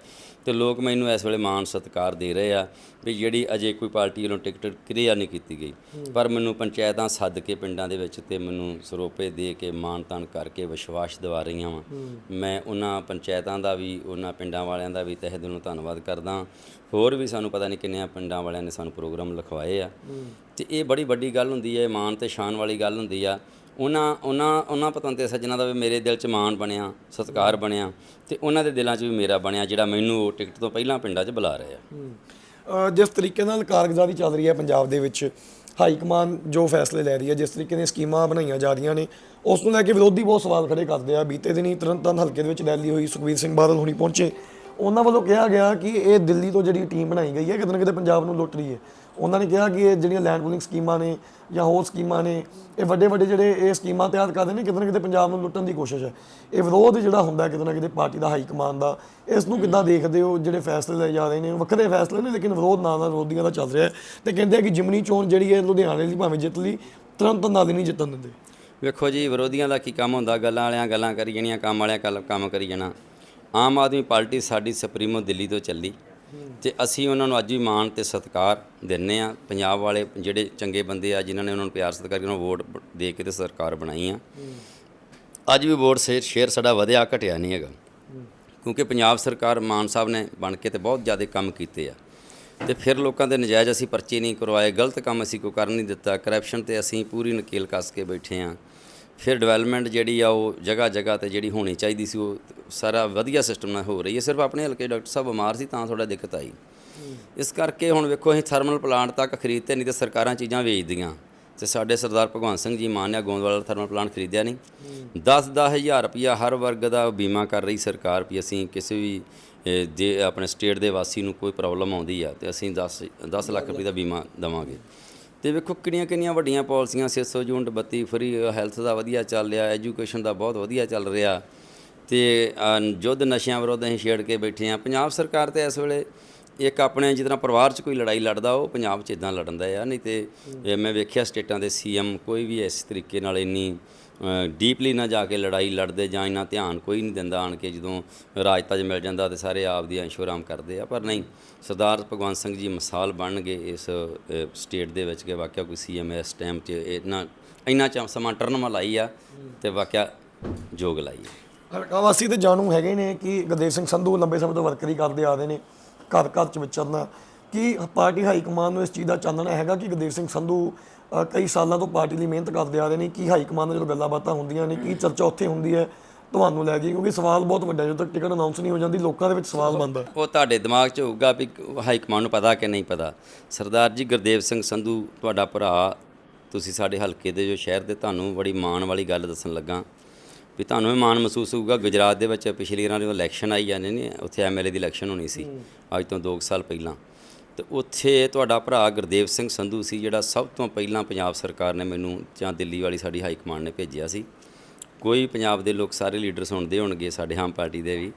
Speaker 2: ਤੇ ਲੋਕ ਮੈਨੂੰ ਇਸ ਵੇਲੇ ਮਾਣ ਸਤਿਕਾਰ ਦੇ ਰਹੇ ਆ ਵੀ ਜਿਹੜੀ ਅਜੇ ਕੋਈ ਪਾਰਟੀ ਵੱਲੋਂ ਟਿਕਟ ਕਲੀਅਰ ਨਹੀਂ ਕੀਤੀ ਗਈ। ਪਰ ਮੈਨੂੰ ਪੰਚਾਇਤਾਂ ਸੱਦ ਕੇ ਪਿੰਡਾਂ ਦੇ ਵਿੱਚ ਤੇ ਮੈਨੂੰ ਸਰੋਪੇ ਦੇ ਕੇ ਮਾਣ ਤਾਣ ਕਰਕੇ ਵਿਸ਼ਵਾਸ ਦਿਵਾ ਰਹੀਆਂ ਵਾ। ਮੈਂ ਉਹਨਾਂ ਪੰਚਾਇਤਾਂ ਦਾ ਵੀ ਉਹਨਾਂ ਪਿੰਡਾਂ ਵਾਲਿਆਂ ਦਾ ਵੀ ਤਹਿ ਦਿਲੋਂ ਧੰਨਵਾਦ ਕਰਦਾ। ਹੋਰ ਵੀ ਸਾਨੂੰ ਪਤਾ ਨਹੀਂ ਕਿੰਨਿਆਂ ਪਿੰਡਾਂ ਵਾਲਿਆਂ ਨੇ ਸਾਨੂੰ ਪ੍ਰੋਗਰਾਮ ਲਿਖਵਾਏ ਆ। ਤੇ ਇਹ ਬੜੀ ਵੱਡੀ ਗੱਲ ਹੁੰਦੀ ਹੈ ਮਾਣ ਤੇ ਸ਼ਾਨ ਵਾਲੀ ਗੱਲ ਹੁੰਦੀ ਆ। ਉਹਨਾਂ ਉਹਨਾਂ ਉਹਨਾਂ ਪਤੰਤੇ ਸੱਜਣਾ ਦਾ ਵੀ ਮੇਰੇ ਦਿਲ 'ਚ ਮਾਣ ਬਣਿਆ, ਸਤਿਕਾਰ ਬਣਿਆ ਤੇ ਉਹਨਾਂ ਦੇ ਦਿਲਾਂ 'ਚ ਵੀ ਮੇਰਾ ਬਣਿਆ, ਜਿਹੜਾ ਮੈਨੂੰ ਉਹ ਟਿਕਟ ਤੋਂ ਪਹਿਲਾਂ ਪਿੰਡਾਂ 'ਚ ਬੁਲਾ ਰਹੇ। ਆ
Speaker 1: ਜਿਸ ਤਰੀਕੇ ਨਾਲ ਕਾਰਗੁਜ਼ਾਰੀ ਚੱਲ ਰਹੀ ਹੈ ਪੰਜਾਬ ਦੇ ਵਿੱਚ, ਹਾਈ ਕਮਾਨ ਜੋ ਫੈਸਲੇ ਲੈ ਰਹੀ ਹੈ, ਜਿਸ ਤਰੀਕੇ ਦੀਆਂ ਸਕੀਮਾਂ ਬਣਾਈਆਂ ਜਾ ਰਹੀਆਂ ਨੇ, ਉਸ ਨੂੰ ਲੈ ਕੇ ਵਿਰੋਧੀ ਬਹੁਤ ਸਵਾਲ ਖੜੇ ਕਰਦੇ ਆ। ਬੀਤੇ ਦਿਨੀ ਤਰਨਤਾਰਨ ਹਲਕੇ ਦੇ ਵਿੱਚ ਰੈਲੀ ਹੋਈ, ਸੁਖਬੀਰ ਸਿੰਘ ਬਾਦਲ ਹੁਣੀ ਪਹੁੰਚੇ। ਉਹਨਾਂ ਵੱਲੋਂ ਕਿਹਾ ਗਿਆ ਕਿ ਇਹ ਦਿੱਲੀ ਤੋਂ ਜਿਹੜੀ ਟੀਮ ਬਣਾਈ ਗਈ ਹੈ, ਕਿਤੇ ਨਾ ਕਿਤੇ ਪੰਜਾਬ ਨੂੰ ਲੁੱਟ ਰਹੀ ਹੈ। ਉਹਨਾਂ ਨੇ ਕਿਹਾ ਕਿ ਇਹ ਜਿਹੜੀਆਂ ਲੈਂਡ ਪੂਲਿੰਗ ਸਕੀਮਾਂ ਨੇ ਜਾਂ ਹੋਰ ਸਕੀਮਾਂ ਨੇ, ਇਹ ਵੱਡੇ ਵੱਡੇ ਜਿਹੜੇ ਇਹ ਸਕੀਮਾਂ ਤਿਆਰ ਕਰਦੇ ਨੇ, ਕਿਤੇ ਨਾ ਕਿਤੇ ਪੰਜਾਬ ਨੂੰ ਲੁੱਟਣ ਦੀ ਕੋਸ਼ਿਸ਼ ਹੈ। ਇਹ ਵਿਰੋਧ ਜਿਹੜਾ ਹੁੰਦਾ ਕਿਤੇ ਨਾ ਕਿਤੇ ਪਾਰਟੀ ਦਾ, ਹਾਈ ਕਮਾਨ ਦਾ, ਇਸ ਨੂੰ ਕਿੱਦਾਂ ਦੇਖਦੇ ਹੋ? ਜਿਹੜੇ ਫੈਸਲੇ ਲਏ ਜਾ ਰਹੇ ਨੇ, ਵੱਖਰੇ ਫੈਸਲੇ ਨੇ, ਲੇਕਿਨ ਵਿਰੋਧ ਨਾਲ ਨਾਲ ਵਿਰੋਧੀਆਂ ਦਾ ਚੱਲ ਰਿਹਾ ਹੈ। ਤੇ ਕਹਿੰਦੇ ਆ ਕਿ ਜਿਮਨੀ ਚੋਣ ਜਿਹੜੀ ਹੈ ਲੁਧਿਆਣੇ ਦੀ ਭਾਵੇਂ ਜਿੱਤ ਲਈ, ਤੁਰੰਤ ਨਾਲ ਨਹੀਂ ਜਿੱਤਣ ਦਿੰਦੇ।
Speaker 2: ਵੇਖੋ ਜੀ, ਵਿਰੋਧੀਆਂ ਦਾ ਕੀ ਕੰਮ ਹੁੰਦਾ? ਗੱਲਾਂ ਵਾਲਿਆਂ ਗੱਲਾਂ ਕਰੀ ਜਾਣੀਆਂ, ਕੰਮ ਵਾਲਿਆਂ ਕੱਲ ਕੰਮ ਕਰੀ ਜਾਣਾ। ਆਮ ਆਦਮੀ ਪਾਰਟੀ ਸਾਡੀ ਸੁਪਰੀਮੋ ਦਿੱਲੀ ਤੋਂ ਚੱਲੀ। ਤੇ ਅਸੀਂ ਉਹਨਾਂ ਨੂੰ ਅੱਜ ਵੀ ਮਾਣ ਤੇ ਸਤਿਕਾਰ ਦਿੰਨੇ ਆ ਪੰਜਾਬ ਵਾਲੇ ਜਿਹੜੇ ਚੰਗੇ ਬੰਦੇ ਆ, ਜਿਨ੍ਹਾਂ ਨੇ ਉਹਨਾਂ ਨੂੰ ਪਿਆਰ ਸਤਿਕਾਰ ਉਹਨਾਂ ਨੂੰ ਵੋਟ ਦੇ ਕੇ ਤੇ ਸਰਕਾਰ ਬਣਾਈ ਆ। ਅੱਜ ਵੀ ਵੋਟ ਸ਼ੇਅਰ ਸ਼ੇਅਰ ਸਾਡਾ ਵਧਿਆ, ਘਟਿਆ ਨਹੀਂ ਹੈਗਾ। ਕਿਉਂਕਿ ਪੰਜਾਬ ਸਰਕਾਰ ਮਾਨ ਸਾਹਿਬ ਨੇ ਬਣ ਕੇ ਤੇ ਬਹੁਤ ਜ਼ਿਆਦਾ ਕੰਮ ਕੀਤੇ ਆ। ਤੇ ਫਿਰ ਲੋਕਾਂ ਦੇ ਨਜਾਇਜ਼ ਅਸੀਂ ਪਰਚੇ ਨਹੀਂ ਕਰਵਾਏ, ਗਲਤ ਕੰਮ ਅਸੀਂ ਕੋਈ ਕਰ ਨਹੀਂ ਦਿੱਤਾ। ਕਰਪਸ਼ਨ ਤੇ ਅਸੀਂ ਪੂਰੀ ਨਕੇਲ ਕੱਸ ਕੇ ਬੈਠੇ ਆ। ਫਿਰ ਡਿਵੈਲਪਮੈਂਟ ਜਿਹੜੀ ਆ ਉਹ ਜਗ੍ਹਾ ਜਗ੍ਹਾ ਤੇ ਜਿਹੜੀ ਹੋਣੀ ਚਾਹੀਦੀ ਸੀ ਉਹ ਸਾਰਾ ਵਧੀਆ ਸਿਸਟਮ ਨਾਲ ਹੋ ਰਹੀ ਹੈ। ਸਿਰਫ ਆਪਣੇ ਹਲਕੇ ਡਾਕਟਰ ਸਾਹਿਬ ਬਿਮਾਰ ਸੀ ਤਾਂ ਥੋੜਾ ਦਿੱਕਤ ਆਈ। ਇਸ ਕਰਕੇ ਹੁਣ ਵੇਖੋ ਅਸੀਂ ਥਰਮਲ ਪਲਾਂਟ ਤੱਕ ਖਰੀਦਤੇ ਨਹੀਂ ਤੇ ਸਰਕਾਰਾਂ ਚੀਜ਼ਾਂ ਵੇਚਦੀਆਂ। ਤੇ ਸਾਡੇ ਸਰਦਾਰ ਭਗਵੰਤ ਸਿੰਘ ਜੀ ਮਾਨ ਨੇ ਗੋਂਦਵਾਲ ਥਰਮਲ ਪਲਾਂਟ ਖਰੀਦਿਆ ਨਹੀਂ। 10 ਹਜ਼ਾਰ ਰੁਪਇਆ ਹਰ ਵਰਗ ਦਾ ਬੀਮਾ ਕਰ ਰਹੀ ਸਰਕਾਰ ਵੀ ਅਸੀਂ ਕਿਸੇ ਵੀ ਦੇ ਆਪਣੇ ਸਟੇਟ ਦੇ ਵਾਸੀ ਨੂੰ ਕੋਈ ਪ੍ਰੋਬਲਮ ਆਉਂਦੀ ਆ ਤੇ ਅਸੀਂ 10 10 ਲੱਖ ਰੁਪਏ ਦਾ ਬੀਮਾ ਦੇਵਾਂਗੇ। ਤੇ ਵੇਖੋ ਕਿੰਨੀਆਂ ਕਿੰਨੀਆਂ ਵੱਡੀਆਂ ਪਾਲਿਸੀਆਂ 600 ਯੂਨਿਟ ਬੱਤੀ ਫਰੀ ਹੈਲਥ ਦਾ ਵਧੀਆ ਚੱਲ ਰਿਹਾ ਐਜੂਕੇਸ਼ਨ ਦਾ ਬਹੁਤ ਵਧੀਆ ਚੱਲ ਰਿਹਾ। ਤੇ ਯੁੱਧ ਨਸ਼ਿਆਂ ਵਿਰੁੱਧ ਅਸੀਂ ਛੇੜ ਕੇ ਬੈਠੇ ਆ ਪੰਜਾਬ ਸਰਕਾਰ ਤੇ ਇਸ ਵੇਲੇ ਇੱਕ ਆਪਣੇ ਜਿਸ ਤਰ੍ਹਾਂ ਪਰਿਵਾਰ 'ਚ ਕੋਈ ਲੜਾਈ ਲੜਦਾ ਉਹ ਪੰਜਾਬ 'ਚ ਇਦਾਂ ਲੜਨ ਦਾ ਆ। ਨਹੀਂ ਤੇ ਮੈਂ ਵੇਖਿਆ ਸਟੇਟਾਂ ਦੇ ਸੀਐਮ ਕੋਈ ਵੀ ਇਸ ਤਰੀਕੇ ਨਾਲ ਇੰਨੀ ਡੀਪਲੀ ਨਾ ਜਾ ਕੇ ਲੜਾਈ ਲੜਦੇ ਜਾਂ ਇੰਨਾ ਧਿਆਨ ਕੋਈ ਨਹੀਂ ਦਿੰਦਾ ਆਣ ਕੇ ਜਦੋਂ ਰਾਜਤਾ 'ਚ ਮਿਲ ਜਾਂਦਾ ਤੇ ਸਾਰੇ ਆਪ ਦੀ ਅੰਸ਼ੋਰਾਮ ਕਰਦੇ ਆ, ਪਰ ਨਹੀਂ, ਸਰਦਾਰ ਭਗਵੰਤ ਸਿੰਘ ਜੀ ਮਿਸਾਲ ਬਣਨਗੇ ਇਸ ਸਟੇਟ ਦੇ ਵਿੱਚ ਕਿ ਵਾਕਿਆ ਕੋਈ ਸੀਐਮ ਇਸ ਟਾਈਮ 'ਚ ਇੰਨਾ ਇੰਨਾ ਚ ਸਮਾਂ ਟਰਨ ਲਾਈ ਆ ਤੇ ਵਾਕਿਆ ਜੋਗ ਲਾਈ ਆ।
Speaker 1: ਹਲਕਾ ਵਾਸੀ ਤੇ ਜਾਣੂ ਹੈਗੇ ਨੇ ਕਿ ਗੁਰਦੇਵ ਸਿੰਘ ਸੰਧੂ ਲੰਬੇ ਸਮੇਂ ਤੋਂ ਵਰਕਰੀ ਕਰਦੇ ਆ ਰਹੇ ਨੇ ਘਰ ਘਰ ਚ ਵਿਚਰਨਾ। ਕਿ ਪਾਰਟੀ ਹਾਈ ਕਮਾਨ ਨੂੰ ਇਸ ਚੀਜ਼ ਦਾ ਚਾਨਣਾ ਹੈਗਾ ਕਿ ਗੁਰਦੇਵ ਸਿੰਘ ਸੰਧੂ ਕਈ ਸਾਲਾਂ ਤੋਂ ਪਾਰਟੀ ਲਈ ਮਿਹਨਤ ਕਰਦੇ ਆ ਰਹੇ ਨੇ ਕੀ ਹਾਈ ਕਮਾਨ ਨਾਲ ਜਦੋਂ ਗੱਲਾਂ ਬਾਤਾਂ ਹੁੰਦੀਆਂ ਨੇ ਕੀ ਚਰਚਾ ਉੱਥੇ ਹੁੰਦੀ ਹੈ ਤੁਹਾਨੂੰ ਲੈ ਕੇ ਕਿਉਂਕਿ ਸਵਾਲ ਬਹੁਤ ਵੱਡਾ ਜਦੋਂ ਤੱਕ ਟਿਕਟ ਅਨਾਉਂਸ ਨਹੀਂ ਹੋ ਜਾਂਦੀ ਲੋਕਾਂ ਦੇ ਵਿੱਚ ਸਵਾਲ ਬਣਦਾ।
Speaker 2: ਉਹ ਤੁਹਾਡੇ ਦਿਮਾਗ 'ਚ ਹੋਊਗਾ ਵੀ ਹਾਈ ਕਮਾਂਡ ਨੂੰ ਪਤਾ ਕਿ ਨਹੀਂ ਪਤਾ। ਸਰਦਾਰ ਜੀ ਗੁਰਦੇਵ ਸਿੰਘ ਸੰਧੂ ਤੁਹਾਡਾ ਭਰਾ ਤੁਸੀਂ ਸਾਡੇ ਹਲਕੇ ਦੇ ਜੋ ਸ਼ਹਿਰ ਦੇ ਤੁਹਾਨੂੰ ਬੜੀ ਮਾਣ ਵਾਲੀ ਗੱਲ ਦੱਸਣ ਲੱਗਾ। ਵੀ ਤੁਹਾਨੂੰ ਇਹ ਮਾਣ ਮਹਿਸੂਸ ਹੋਊਗਾ ਗੁਜਰਾਤ ਦੇ ਵਿੱਚ ਪਿਛਲੀ ਵਾਰ ਜਦੋਂ ਇਲੈਕਸ਼ਨ ਆਈ ਜਾਂਦੇ ਨੇ ਉੱਥੇ ਐਮਐਲਏ ਦੀ ਇਲੈਕਸ਼ਨ ਹੋਣੀ ਸੀ। ਅੱਜ ਤੋਂ 2 ਸਾਲ ਪਹਿਲਾਂ। ਤੇ ਉੱਥੇ ਤੁਹਾਡਾ ਭਰਾ ਗੁਰਦੇਵ ਸਿੰਘ ਸੰਧੂ ਸੀ ਜਿਹੜਾ ਸਭ ਤੋਂ ਪਹਿਲਾਂ ਪੰਜਾਬ ਸਰਕਾਰ ਨੇ ਮੈਨੂੰ ਜਾਂ ਦਿੱਲੀ ਵਾਲੀ ਸਾਡੀ ਹਾਈ ਕਮਾਂਡ ਨੇ ਭੇਜਿਆ ਸੀ। ਕੋਈ ਪੰਜਾਬ ਦੇ ਲੋਕ ਸਾਰੇ ਲੀਡਰ ਸੁਣਦੇ ਹੋਣਗੇ ਸਾਡੇ ਆਮ ਪਾਰਟੀ ਦੇ ਵੀ।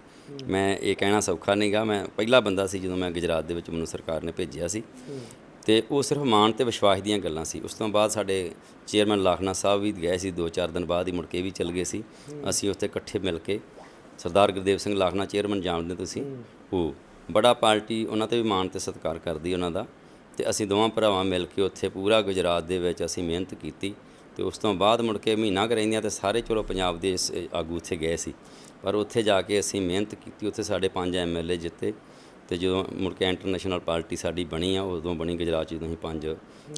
Speaker 2: ਮੈਂ ਇਹ ਕਹਿਣਾ ਸੌਖਾ ਨਹੀਂਗਾ ਮੈਂ ਪਹਿਲਾ ਬੰਦਾ ਸੀ ਜਦੋਂ ਮੈਂ ਗੁਜਰਾਤ ਦੇ ਵਿੱਚ ਮੈਨੂੰ ਸਰਕਾਰ ਨੇ ਭੇਜਿਆ ਸੀ। ਤੇ ਉਹ ਸਿਰਫ ਮਾਣ ਤੇ ਵਿਸ਼ਵਾਸ ਦੀਆਂ ਗੱਲਾਂ ਸੀ। ਉਸ ਤੋਂ ਬਾਅਦ ਸਾਡੇ ਚੇਅਰਮੈਨ ਲਾਖਨਾ ਸਾਹਿਬ ਵੀ ਗਏ ਸੀ 2-4 ਦਿਨ ਬਾਅਦ ਹੀ ਮੁੜ ਕੇ ਵੀ ਚਲ ਗਏ ਸੀ। ਅਸੀਂ ਉੱਥੇ ਇਕੱਠੇ ਮਿਲ ਕੇ ਸਰਦਾਰ ਗੁਰਦੇਵ ਸਿੰਘ ਲਾਖਨਾ ਚੇਅਰਮੈਨ ਜਾਣਦੇ ਤੁਸੀਂ? ਉਹ ਬੜਾ ਪਾਰਟੀ ਉਹਨਾਂ ਤੇ ਵੀ ਮਾਣ ਤੇ ਸਤਿਕਾਰ ਕਰਦੀ ਉਹਨਾਂ ਦਾ ਤੇ ਅਸੀਂ ਦੋਵਾਂ ਭਰਾਵਾਂ ਮਿਲ ਕੇ ਉੱਥੇ ਪੂਰਾ ਗੁਜਰਾਤ ਦੇ ਵਿੱਚ ਅਸੀਂ ਮਿਹਨਤ ਕੀਤੀ ਤੇ ਉਸ ਤੋਂ ਬਾਅਦ ਮੁੜ ਕੇ ਮਹੀਨਾ ਕੁ ਰਹਿੰਦੀਆਂ ਤੇ ਸਾਰੇ ਚਲੋ ਪੰਜਾਬ ਦੇ ਇਸ ਆਗੂ ਉੱਥੇ ਗਏ ਸੀ। ਪਰ ਉੱਥੇ ਜਾ ਕੇ ਅਸੀਂ ਮਿਹਨਤ ਕੀਤੀ, ਉੱਥੇ ਸਾਡੇ ਪੰਜ ਐਮਐਲਏ ਜਿੱਤੇ ਤੇ ਜਦੋਂ ਮੁੜ ਕੇ ਇੰਟਰਨੈਸ਼ਨਲ ਪਾਰਟੀ ਸਾਡੀ ਬਣੀ ਆ, ਉਦੋਂ ਬਣੀ ਗੁਜਰਾਤ 'ਚ ਜਦੋਂ ਅਸੀਂ ਪੰਜ